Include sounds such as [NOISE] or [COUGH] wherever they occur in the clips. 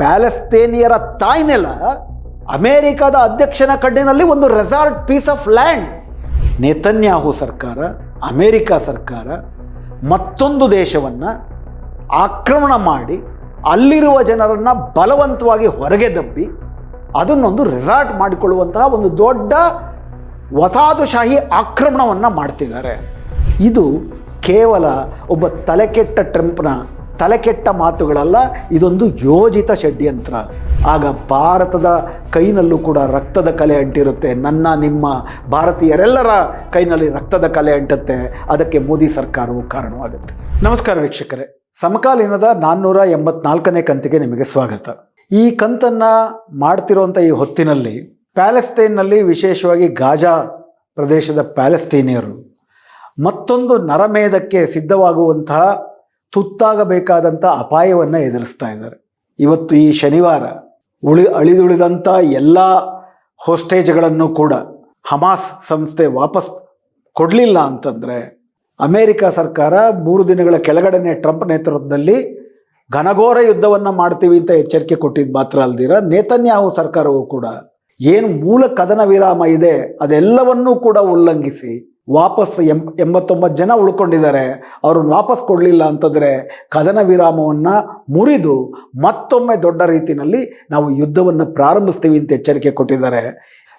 ಪ್ಯಾಲೆಸ್ತೇನಿಯರ ತಾಯ್ನೆಲ ಅಮೇರಿಕಾದ ಅಧ್ಯಕ್ಷನ ಕಣ್ಣಿನಲ್ಲಿ ಒಂದು resort piece of land. Netanyahu ಸರ್ಕಾರ, ಅಮೇರಿಕ ಸರ್ಕಾರ, ಮತ್ತೊಂದು ದೇಶವನ್ನು ಆಕ್ರಮಣ ಮಾಡಿ ಅಲ್ಲಿರುವ ಜನರನ್ನು ಬಲವಂತವಾಗಿ ಹೊರಗೆ ದಬ್ಬಿ ಅದನ್ನೊಂದು ರೆಸಾರ್ಟ್ ಮಾಡಿಕೊಳ್ಳುವಂತಹ ಒಂದು ದೊಡ್ಡ ವಸಾಹತುಶಾಹಿ ಆಕ್ರಮಣವನ್ನು ಮಾಡ್ತಿದ್ದಾರೆ. ಇದು ಕೇವಲ ಒಬ್ಬ ತಲೆಕೆಟ್ಟ ಟ್ರಂಪ್ನ ತಲೆಕೆಟ್ಟ ಮಾತುಗಳಲ್ಲ, ಇದೊಂದು ಯೋಜಿತ ಷಡ್ಯಂತ್ರ. ಆಗ ಭಾರತದ ಕೈನಲ್ಲೂ ಕೂಡ ರಕ್ತದ ಕಲೆ ಅಂಟಿರುತ್ತೆ. ನನ್ನ, ನಿಮ್ಮ ಭಾರತೀಯರೆಲ್ಲರ ಕೈನಲ್ಲಿ ರಕ್ತದ ಕಲೆ ಅಂಟುತ್ತೆ. ಅದಕ್ಕೆ ಮೋದಿ ಸರ್ಕಾರವು ಕಾರಣವಾಗುತ್ತೆ. ನಮಸ್ಕಾರ ವೀಕ್ಷಕರೇ. ಸಮಕಾಲೀನದ ನಾನ್ನೂರ ಎಂಬತ್ನಾಲ್ಕನೇ ಕಂತಿಗೆ ನಿಮಗೆ ಸ್ವಾಗತ. ಈ ಕಂತನ್ನು ಮಾಡ್ತಿರುವಂಥ ಈ ಹೊತ್ತಿನಲ್ಲಿ ಪ್ಯಾಲೆಸ್ತೈನ್ನಲ್ಲಿ ವಿಶೇಷವಾಗಿ ಗಾಜಾ ಪ್ರದೇಶದ ಪ್ಯಾಲೆಸ್ತೀನಿಯರು ಮತ್ತೊಂದು ನರಮೇಧಕ್ಕೆ ಸಿದ್ಧವಾಗುವಂತಹ ತುತ್ತಾಗಬೇಕಾದಂಥ ಅಪಾಯವನ್ನು ಎದುರಿಸ್ತಾ ಇದ್ದಾರೆ. ಇವತ್ತು ಈ ಶನಿವಾರ ಉಳಿ ಅಳಿದುಳಿದಂಥ ಎಲ್ಲ ಹೋಸ್ಟೇಜ್ಗಳನ್ನು ಕೂಡ ಹಮಾಸ್ ಸಂಸ್ಥೆ ವಾಪಸ್ ಕೊಡಲಿಲ್ಲ ಅಂತಂದರೆ ಅಮೇರಿಕ ಸರ್ಕಾರ ಮೂರು ದಿನಗಳ ಕೆಳಗಡೆನೆ ಟ್ರಂಪ್ ನೇತೃತ್ವದಲ್ಲಿ ಘನಘೋರ ಯುದ್ಧವನ್ನು ಮಾಡ್ತೀವಿ ಅಂತ ಎಚ್ಚರಿಕೆ ಕೊಟ್ಟಿದ್ದು ಮಾತ್ರ ಅಲ್ದಿರ, ನೇತನ್ಯಾಹು ಸರ್ಕಾರವು ಕೂಡ ಏನು ಮೂಲ ಕದನ ವಿರಾಮ ಇದೆ ಅದೆಲ್ಲವನ್ನೂ ಕೂಡ ಉಲ್ಲಂಘಿಸಿ ವಾಪಸ್ ಎಂ, ಎಂಬತ್ತೊಂಬತ್ತು ಜನ ಉಳ್ಕೊಂಡಿದ್ದಾರೆ. ಅವ್ರನ್ನ ವಾಪಸ್ ಕೊಡಲಿಲ್ಲ ಅಂತಂದರೆ ಕದನ ವಿರಾಮವನ್ನು ಮುರಿದು ಮತ್ತೊಮ್ಮೆ ದೊಡ್ಡ ರೀತಿಯಲ್ಲಿ ನಾವು ಯುದ್ಧವನ್ನು ಪ್ರಾರಂಭಿಸ್ತೀವಿ ಅಂತ ಎಚ್ಚರಿಕೆ ಕೊಟ್ಟಿದ್ದಾರೆ.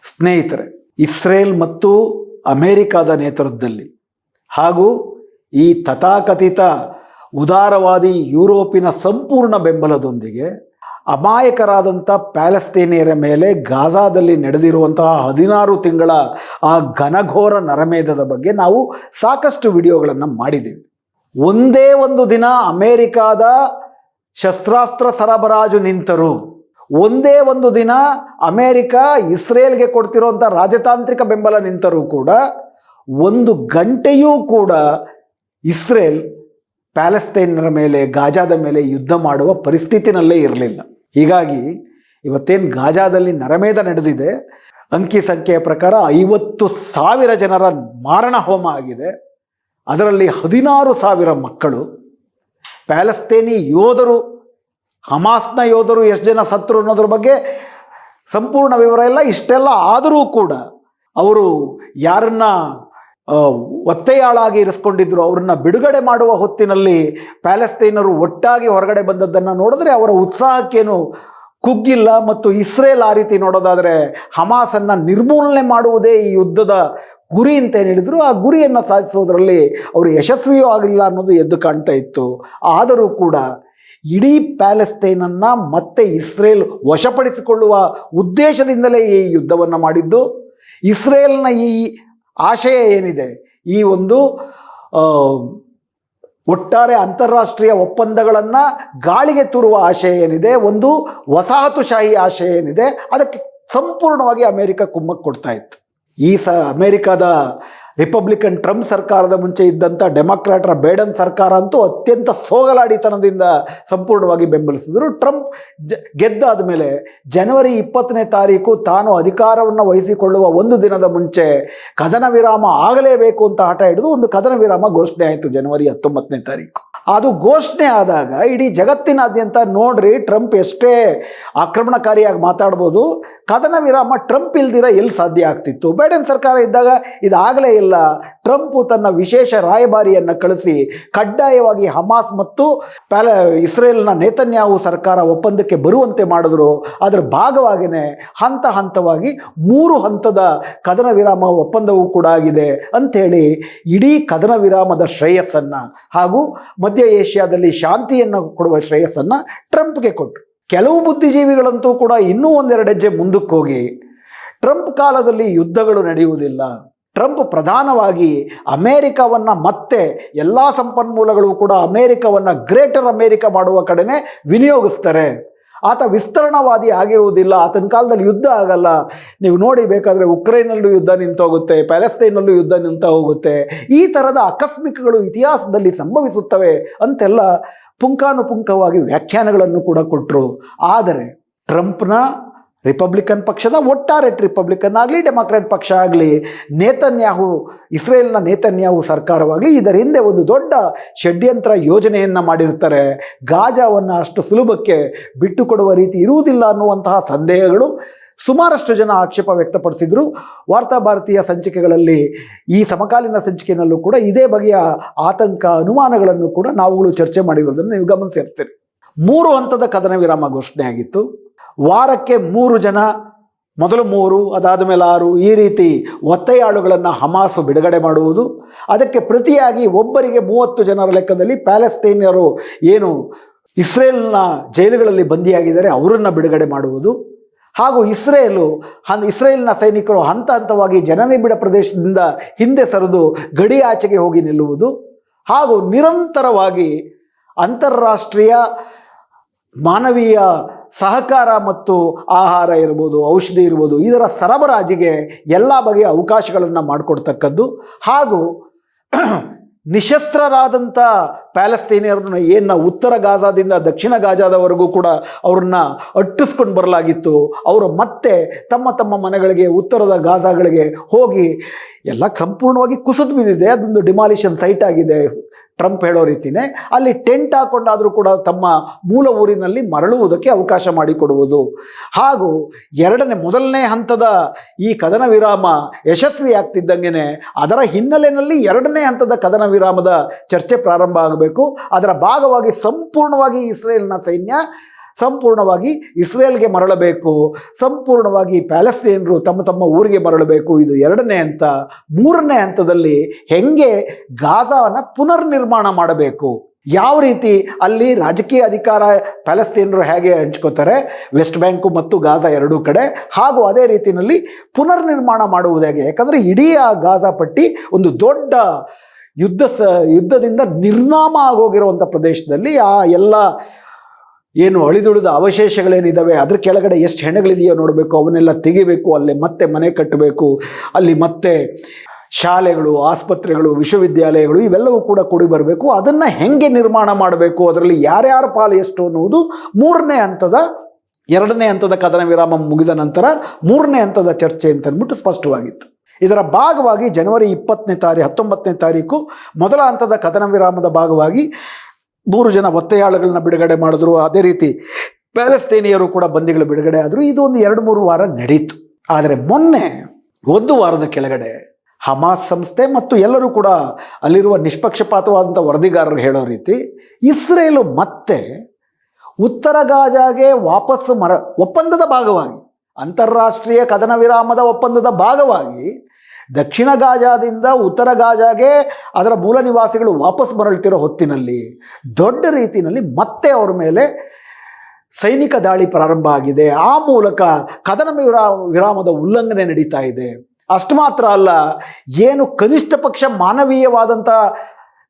ಸ್ನೇಹಿತರೆ, ಇಸ್ರೇಲ್ ಮತ್ತು ಅಮೇರಿಕಾದ ನೇತೃತ್ವದಲ್ಲಿ ಹಾಗೂ ಈ ತಥಾಕಥಿತ ಉದಾರವಾದಿ ಯುರೋಪಿನ ಸಂಪೂರ್ಣ ಬೆಂಬಲದೊಂದಿಗೆ ಅಮಾಯಕರಾದಂಥ ಪ್ಯಾಲೆಸ್ತೇನಿಯರ ಮೇಲೆ ಗಾಜಾದಲ್ಲಿ ನಡೆದಿರುವಂತಹ ಹದಿನಾರು ತಿಂಗಳ ಆ ಘನಘೋರ ನರಮೇಧದ ಬಗ್ಗೆ ನಾವು ಸಾಕಷ್ಟು ವಿಡಿಯೋಗಳನ್ನು ಮಾಡಿದ್ದೀವಿ. ಒಂದೇ ಒಂದು ದಿನ ಅಮೇರಿಕಾದ ಶಸ್ತ್ರಾಸ್ತ್ರ ಸರಬರಾಜು ನಿಂತರು. ಒಂದೇ ಒಂದು ದಿನ ಅಮೇರಿಕ ಇಸ್ರೇಲ್ಗೆ ಕೊಡ್ತಿರೋಂಥ ರಾಜತಾಂತ್ರಿಕ ಬೆಂಬಲ ನಿಂತರೂ ಕೂಡ ಒಂದು ಗಂಟೆಯೂ ಕೂಡ ಇಸ್ರೇಲ್ ಪ್ಯಾಲೆಸ್ತೈನರ ಮೇಲೆ, ಗಾಜಾದ ಮೇಲೆ ಯುದ್ಧ ಮಾಡುವ ಪರಿಸ್ಥಿತಿನಲ್ಲೇ ಇರಲಿಲ್ಲ. ಹೀಗಾಗಿ ಇವತ್ತೇನು ಗಾಜಾದಲ್ಲಿ ನರಮೇಧ ನಡೆದಿದೆ, ಅಂಕಿ ಸಂಖ್ಯೆಯ ಪ್ರಕಾರ ಐವತ್ತು ಸಾವಿರ ಜನರ ಮಾರಣ ಹೋಮ ಆಗಿದೆ. ಅದರಲ್ಲಿ ಹದಿನಾರು ಸಾವಿರ ಮಕ್ಕಳು. ಪ್ಯಾಲೆಸ್ತೇನಿ ಯೋಧರು, ಹಮಾಸ್ನ ಯೋಧರು ಎಷ್ಟು ಜನ ಸತ್ರು ಅನ್ನೋದ್ರ ಬಗ್ಗೆ ಸಂಪೂರ್ಣ ವಿವರ ಇಲ್ಲ, ಇಷ್ಟೆಲ್ಲ ಆದರೂ ಕೂಡ ಅವರು ಯಾರನ್ನ ಒತ್ತೆಯಾಳಾಗಿ ಇರಿಸ್ಕೊಂಡಿದ್ದರು ಅವರನ್ನ ಬಿಡುಗಡೆ ಮಾಡುವ ಹೊತ್ತಿನಲ್ಲಿ ಪ್ಯಾಲೆಸ್ತೈನರು ಒಟ್ಟಾಗಿ ಹೊರಗಡೆ ಬಂದದ್ದನ್ನು ನೋಡಿದ್ರೆ ಅವರ ಉತ್ಸಾಹಕ್ಕೇನು ಕುಗ್ಗಿಲ್ಲ ಮತ್ತು ಇಸ್ರೇಲ್ ಆ ರೀತಿ ನೋಡೋದಾದರೆ ಹಮಾಸನ್ನು ನಿರ್ಮೂಲನೆ ಮಾಡುವುದೇ ಈ ಯುದ್ಧದ ಗುರಿ ಅಂತ ಏನು ಹೇಳಿದ್ರು. ಆ ಗುರಿಯನ್ನು ಸಾಧಿಸೋದರಲ್ಲಿ ಅವರು ಯಶಸ್ವಿಯೂ ಆಗಲಿಲ್ಲ ಅನ್ನೋದು ಎದ್ದು ಕಾಣ್ತಾ ಇತ್ತು. ಆದರೂ ಕೂಡ ಇಡೀ ಪ್ಯಾಲೆಸ್ತೈನನ್ನು ಮತ್ತೆ ಇಸ್ರೇಲ್ ವಶಪಡಿಸಿಕೊಳ್ಳುವ ಉದ್ದೇಶದಿಂದಲೇ ಈ ಯುದ್ಧವನ್ನು ಮಾಡಿದ್ದು. ಇಸ್ರೇಲ್ನ ಈ ಆಶಯ ಏನಿದೆ? ಈ ಒಂದು ಒಟ್ಟಾರೆ ಅಂತಾರಾಷ್ಟ್ರೀಯ ಒಪ್ಪಂದಗಳನ್ನು ಗಾಳಿಗೆ ತೂರುವ ಆಶಯ ಏನಿದೆ? ಒಂದು ವಸಾಹತುಶಾಹಿ ಆಶಯ ಏನಿದೆ? ಅದಕ್ಕೆ ಸಂಪೂರ್ಣವಾಗಿ ಅಮೇರಿಕ ಕುಮ್ಮಕ್ಕೆ ಕೊಡ್ತಾ ಇತ್ತು. ಈ ಸ, ಅಮೇರಿಕಾದ ರಿಪಬ್ಲಿಕನ್ ಟ್ರಂಪ್ ಸರ್ಕಾರದ ಮುಂಚೆ ಇದ್ದಂಥ ಡೆಮಾಕ್ರಾಟರ ಬೇಡನ್ ಸರ್ಕಾರ ಅಂತೂ ಅತ್ಯಂತ ಸೋಗಲಾಡಿತನದಿಂದ ಸಂಪೂರ್ಣವಾಗಿ ಬೆಂಬಲಿಸಿದರು. ಟ್ರಂಪ್ ಜ, ಗೆದ್ದಾದ ಮೇಲೆ ಜನವರಿ ಇಪ್ಪತ್ತನೇ ತಾರೀಕು ತಾನು ಅಧಿಕಾರವನ್ನು ವಹಿಸಿಕೊಳ್ಳುವ ಒಂದು ದಿನದ ಮುಂಚೆ ಕದನ ವಿರಾಮ ಆಗಲೇಬೇಕು ಅಂತ ಹಠ ಹಿಡಿದು ಒಂದು ಕದನ ವಿರಾಮ ಘೋಷಣೆ ಆಯಿತು ಜನವರಿ ಹತ್ತೊಂಬತ್ತನೇ ತಾರೀಕು. ಅದು ಘೋಷಣೆ ಆದಾಗ ಇಡೀ ಜಗತ್ತಿನಾದ್ಯಂತ ನೋಡ್ರಿ ಟ್ರಂಪ್ ಎಷ್ಟೇ ಆಕ್ರಮಣಕಾರಿಯಾಗಿ ಮಾತಾಡ್ಬೋದು, ಕದನ ವಿರಾಮ ಟ್ರಂಪ್ ಇಲ್ದಿರ ಎಲ್ಲಿ ಸಾಧ್ಯ ಆಗ್ತಿತ್ತು? ಬೈಡನ್ ಸರ್ಕಾರ ಇದ್ದಾಗ ಇದಾಗಲೇ ಇಲ್ಲ. ಟ್ರಂಪ್ ತನ್ನ ವಿಶೇಷ ರಾಯಭಾರಿಯನ್ನು ಕಳಿಸಿ ಕಡ್ಡಾಯವಾಗಿ ಹಮಾಸ್ ಮತ್ತು ಪ್ಯಾಲ, ಇಸ್ರೇಲ್ನ ನೇತನ್ಯಾವು ಸರ್ಕಾರ ಒಪ್ಪಂದಕ್ಕೆ ಬರುವಂತೆ ಮಾಡಿದ್ರು. ಅದರ ಭಾಗವಾಗಿಯೇ ಹಂತ ಹಂತವಾಗಿ ಮೂರು ಹಂತದ ಕದನ ವಿರಾಮ ಒಪ್ಪಂದವೂ ಕೂಡ ಆಗಿದೆ. ಅಂಥೇಳಿ ಇಡೀ ಕದನ ವಿರಾಮದ ಶ್ರೇಯಸ್ಸನ್ನು ಹಾಗೂ ಮಧ್ಯ ಏಷ್ಯಾದಲ್ಲಿ ಶಾಂತಿಯನ್ನು ಕೊಡುವ ಶ್ರೇಯಸ್ಸನ್ನು ಟ್ರಂಪ್ಗೆ ಕೊಟ್ಟರು ಕೆಲವು ಬುದ್ಧಿಜೀವಿಗಳಂತೂ ಕೂಡ ಇನ್ನೂ ಒಂದೆರಡು ಹೆಜ್ಜೆ ಮುಂದಕ್ಕೆ ಹೋಗಿ ಟ್ರಂಪ್ ಕಾಲದಲ್ಲಿ ಯುದ್ಧಗಳು ನಡೆಯುವುದಿಲ್ಲ. ಟ್ರಂಪ್ ಪ್ರಧಾನವಾಗಿ ಅಮೇರಿಕವನ್ನು ಮತ್ತೆ ಎಲ್ಲ ಸಂಪನ್ಮೂಲಗಳು ಕೂಡ ಅಮೇರಿಕವನ್ನು ಗ್ರೇಟರ್ ಅಮೇರಿಕ ಮಾಡುವ ಕಡೆನೇ ವಿನಿಯೋಗಿಸ್ತಾರೆ. ಆತ ವಿಸ್ತರಣವಾದಿ ಆಗಿರುವುದಿಲ್ಲ. ಆತನ ಕಾಲದಲ್ಲಿ ಯುದ್ಧ ಆಗಲ್ಲ. ನೀವು ನೋಡಿ ಬೇಕಾದರೆ ಉಕ್ರೇನಲ್ಲೂ ಯುದ್ಧ ನಿಂತೋಗುತ್ತೆ ಪ್ಯಾಲೆಸ್ತೈನಲ್ಲೂ ಯುದ್ಧ ನಿಂತ ಹೋಗುತ್ತೆ. ಈ ಥರದ ಆಕಸ್ಮಿಕಗಳು ಇತಿಹಾಸದಲ್ಲಿ ಸಂಭವಿಸುತ್ತವೆ ಅಂತೆಲ್ಲ ಪುಂಖಾನುಪುಂಖವಾಗಿ ವ್ಯಾಖ್ಯಾನಗಳನ್ನು ಕೂಡ ಕೊಟ್ಟರು ಆದರೆ ಟ್ರಂಪ್ನ ರಿಪಬ್ಲಿಕನ್ ಪಕ್ಷದ ಒಟ್ಟಾರೆ ರಿಪಬ್ಲಿಕನ್ ಆಗಲಿ ಡೆಮಾಕ್ರೆಟ್ ಪಕ್ಷ ಆಗಲಿ, ನೇತನ್ಯಾಹು, ಇಸ್ರೇಲ್ನ ನೇತನ್ಯಾಹು ಸರ್ಕಾರವಾಗಲಿ ಇದರ ಹಿಂದೆ ಒಂದು ದೊಡ್ಡ ಷಡ್ಯಂತ್ರ ಯೋಜನೆಯನ್ನು ಮಾಡಿರ್ತಾರೆ. ಗಾಜಾವನ್ನು ಅಷ್ಟು ಸುಲಭಕ್ಕೆ ಬಿಟ್ಟುಕೊಡುವ ರೀತಿ ಇರುವುದಿಲ್ಲ ಅನ್ನುವಂತಹ ಸಂದೇಹಗಳು ಸುಮಾರಷ್ಟು ಜನ ಆಕ್ಷೇಪ ವ್ಯಕ್ತಪಡಿಸಿದರು. ವಾರ್ತಾ ಭಾರತೀಯ ಸಂಚಿಕೆಗಳಲ್ಲಿ ಈ ಸಮಕಾಲೀನ ಸಂಚಿಕೆಯಲ್ಲೂ ಕೂಡ ಇದೇ ಬಗೆಯ ಆತಂಕ, ಅನುಮಾನಗಳನ್ನು ಕೂಡ ನಾವುಗಳು ಚರ್ಚೆ ಮಾಡಿರೋದನ್ನು ನೀವು ಗಮನಿಸಿರ್ತೀರಿ ಮೂರು ಹಂತದ ಕದನ ವಿರಾಮ ಘೋಷಣೆ ಆಗಿತ್ತು ವಾರಕ್ಕೆ ಮೂರು ಜನ, ಮೊದಲು ಮೂರು, ಅದಾದ ಮೇಲೆ ಆರು, ಈ ರೀತಿ ಒತ್ತೆಯಾಳುಗಳನ್ನು ಹಮಾಸು ಬಿಡುಗಡೆ ಮಾಡುವುದು. ಅದಕ್ಕೆ ಪ್ರತಿಯಾಗಿ ಒಬ್ಬರಿಗೆ ಮೂವತ್ತು ಜನರ ಲೆಕ್ಕದಲ್ಲಿ ಪ್ಯಾಲೆಸ್ತೀನಿಯರು ಏನು ಇಸ್ರೇಲ್ನ ಜೈಲುಗಳಲ್ಲಿ ಬಂದಿಯಾಗಿದ್ದಾರೆ, ಅವರನ್ನು ಬಿಡುಗಡೆ ಮಾಡುವುದು. ಹಾಗೂ ಇಸ್ರೇಲು, ಹನ್, ಇಸ್ರೇಲ್ನ ಸೈನಿಕರು ಹಂತ ಹಂತವಾಗಿ ಜನನಿಬಿಡ ಪ್ರದೇಶದಿಂದ ಹಿಂದೆ ಸರಿದು ಆಚೆಗೆ ಹೋಗಿ ನಿಲ್ಲುವುದು. ಹಾಗೂ ನಿರಂತರವಾಗಿ ಅಂತಾರಾಷ್ಟ್ರೀಯ ಮಾನವೀಯ ಸಹಕಾರ ಮತ್ತು ಆಹಾರ ಇರ್ಬೋದು, ಔಷಧಿ ಇರ್ಬೋದು, ಇದರ ಸರಬರಾಜಿಗೆ ಎಲ್ಲ ಬಗೆಯ ಅವಕಾಶಗಳನ್ನು ಮಾಡಿಕೊಡ್ತಕ್ಕದ್ದು. ಹಾಗೂ [CLEARS THROAT] ನಿಶಸ್ತ್ರರಾದಂಥ ಪ್ಯಾಲೆಸ್ತೀನಿಯರನ್ನು ಏನು ಉತ್ತರ ಗಾಜಾದಿಂದ ದಕ್ಷಿಣ ಗಾಜಾದವರೆಗೂ ಕೂಡ ಅವ್ರನ್ನ ಅಟ್ಟಿಸ್ಕೊಂಡು ಬರಲಾಗಿತ್ತು. ಅವರು ಮತ್ತೆ ತಮ್ಮ ತಮ್ಮ ಮನೆಗಳಿಗೆ, ಉತ್ತರದ ಗಾಜಾಗಳಿಗೆ ಹೋಗಿ ಎಲ್ಲ ಸಂಪೂರ್ಣವಾಗಿ ಕುಸಿದು ಬಿದ್ದಿದೆ. ಅದೊಂದು ಡಿಮಾಲಿಷನ್ ಸೈಟ್ ಆಗಿದೆ. ಟ್ರಂಪ್ ಹೇಳೋ ರೀತಿನೇ ಅಲ್ಲಿ ಟೆಂಟ್ ಹಾಕೊಂಡಾದರೂ ಕೂಡ ತಮ್ಮ ಮೂಲ ಊರಿನಲ್ಲಿ ಮರಳುವುದಕ್ಕೆ ಅವಕಾಶ ಮಾಡಿಕೊಡುವುದು. ಹಾಗೂ ಎರಡನೇ, ಮೊದಲನೇ ಹಂತದ ಈ ಕದನ ವಿರಾಮ ಯಶಸ್ವಿ ಆಗ್ತಿದ್ದಂಗೆ ಅದರ ಹಿನ್ನೆಲೆಯಲ್ಲಿ ಎರಡನೇ ಹಂತದ ಕದನ ವಿರಾಮದ ಚರ್ಚೆ ಪ್ರಾರಂಭ ಆಗಬೇಕು. ಅದರ ಭಾಗವಾಗಿ ಸಂಪೂರ್ಣವಾಗಿ ಇಸ್ರೇಲ್ನ ಸೈನ್ಯ ಸಂಪೂರ್ಣವಾಗಿ ಇಸ್ರೇಲ್ಗೆ ಮರಳಬೇಕು, ಸಂಪೂರ್ಣವಾಗಿ ಪ್ಯಾಲೆಸ್ತೇನರು ತಮ್ಮ ತಮ್ಮ ಊರಿಗೆ ಮರಳಬೇಕು. ಇದು ಎರಡನೇ ಹಂತ. ಮೂರನೇ ಹಂತದಲ್ಲಿ ಹೆಂಗೆ ಗಾಜಾವನ್ನು ಪುನರ್ನಿರ್ಮಾಣ ಮಾಡಬೇಕು? ಯಾವ ರೀತಿ ಅಲ್ಲಿ ರಾಜಕೀಯ ಅಧಿಕಾರ ಪ್ಯಾಲೆಸ್ತೀನರು ಹೇಗೆ ಹಂಚ್ಕೋತಾರೆ? ವೆಸ್ಟ್ ಬ್ಯಾಂಕು ಮತ್ತು ಗಾಜಾ ಎರಡೂ ಕಡೆ. ಹಾಗೂ ಅದೇ ರೀತಿಯಲ್ಲಿ ಪುನರ್ನಿರ್ಮಾಣ ಮಾಡುವುದು ಹೇಗೆ? ಯಾಕಂದರೆ ಇಡೀ ಆ ಗಾಜಾ ಪಟ್ಟಿ ಒಂದು ದೊಡ್ಡ ಯುದ್ಧ ಸ, ಯುದ್ಧದಿಂದ ನಿರ್ನಾಮ ಆಗೋಗಿರುವಂಥ ಪ್ರದೇಶದಲ್ಲಿ ಆ ಎಲ್ಲ ಏನು ಅಳಿದುಳಿದ ಅವಶೇಷಗಳೇನಿದ್ದಾವೆ ಅದ್ರ ಕೆಳಗಡೆ ಎಷ್ಟು ಹೆಣಗಳಿದೆಯೋ ನೋಡಬೇಕು, ಅವನ್ನೆಲ್ಲ ತೆಗಿಬೇಕು, ಅಲ್ಲಿ ಮತ್ತೆ ಮನೆ ಕಟ್ಟಬೇಕು ಅಲ್ಲಿ ಮತ್ತೆ ಶಾಲೆಗಳು, ಆಸ್ಪತ್ರೆಗಳು, ವಿಶ್ವವಿದ್ಯಾಲಯಗಳು ಇವೆಲ್ಲವೂ ಕೂಡ ಕೂಡಿ ಬರಬೇಕು. ಅದನ್ನು ಹೆಂಗೆ ನಿರ್ಮಾಣ ಮಾಡಬೇಕು, ಅದರಲ್ಲಿ ಯಾರ್ಯಾರ ಪಾಲು ಎಷ್ಟು ಅನ್ನುವುದು ಮೂರನೇ ಹಂತದ, ಎರಡನೇ ಹಂತದ ಕದನ ವಿರಾಮ ಮುಗಿದ ನಂತರ ಮೂರನೇ ಹಂತದ ಚರ್ಚೆ ಅಂತ ಅಂದ್ಬಿಟ್ಟು ಸ್ಪಷ್ಟವಾಗಿತ್ತು. ಇದರ ಭಾಗವಾಗಿ ಜನವರಿ ಇಪ್ಪತ್ತನೇ ತಾರೀಕು ಹತ್ತೊಂಬತ್ತನೇ ತಾರೀಕು ಮೊದಲ ಹಂತದ ಕದನ ವಿರಾಮದ ಭಾಗವಾಗಿ ಮೂರು ಜನ ಒತ್ತೆಯಾಳುಗಳನ್ನ ಬಿಡುಗಡೆ ಮಾಡಿದ್ರು. ಅದೇ ರೀತಿ ಪ್ಯಾಲೆಸ್ತೇನಿಯರು ಕೂಡ ಬಂದಿಗಳು ಬಿಡುಗಡೆ ಆದರು. ಇದು ಒಂದು ಎರಡು ಮೂರು ವಾರ ನಡೀತು. ಆದರೆ ಮೊನ್ನೆ ಒಂದು ವಾರದ ಕೆಳಗಡೆ ಹಮಾಸ್ ಸಂಸ್ಥೆ ಮತ್ತು ಎಲ್ಲರೂ ಕೂಡ ಅಲ್ಲಿರುವ ನಿಷ್ಪಕ್ಷಪಾತವಾದಂಥ ವರದಿಗಾರರು ಹೇಳೋ ರೀತಿ ಇಸ್ರೇಲು ಮತ್ತೆ ಉತ್ತರ ಗಾಜಾಗೆ ವಾಪಸ್ಸು ಮರ ಒಪ್ಪಂದದ ಭಾಗವಾಗಿ, ಅಂತಾರಾಷ್ಟ್ರೀಯ ಕದನ ವಿರಾಮದ ಒಪ್ಪಂದದ ಭಾಗವಾಗಿ ದಕ್ಷಿಣ ಗಾಜಾದಿಂದ ಉತ್ತರ ಗಾಜಾಗೆ ಅದರ ಮೂಲ ನಿವಾಸಿಗಳು ವಾಪಸ್ ಮರಳ್ತಿರೋ ಹೊತ್ತಿನಲ್ಲಿ ದೊಡ್ಡ ರೀತಿಯಲ್ಲಿ ಮತ್ತೆ ಅವರ ಮೇಲೆ ಸೈನಿಕ ದಾಳಿ ಪ್ರಾರಂಭ ಆಗಿದೆ. ಆ ಮೂಲಕ ಕದನ ವಿರಾ, ವಿರಾಮದ ಉಲ್ಲಂಘನೆ ನಡೀತಾ ಇದೆ. ಅಷ್ಟು ಮಾತ್ರ ಅಲ್ಲ, ಏನು ಕನಿಷ್ಠ ಪಕ್ಷ ಮಾನವೀಯವಾದಂಥ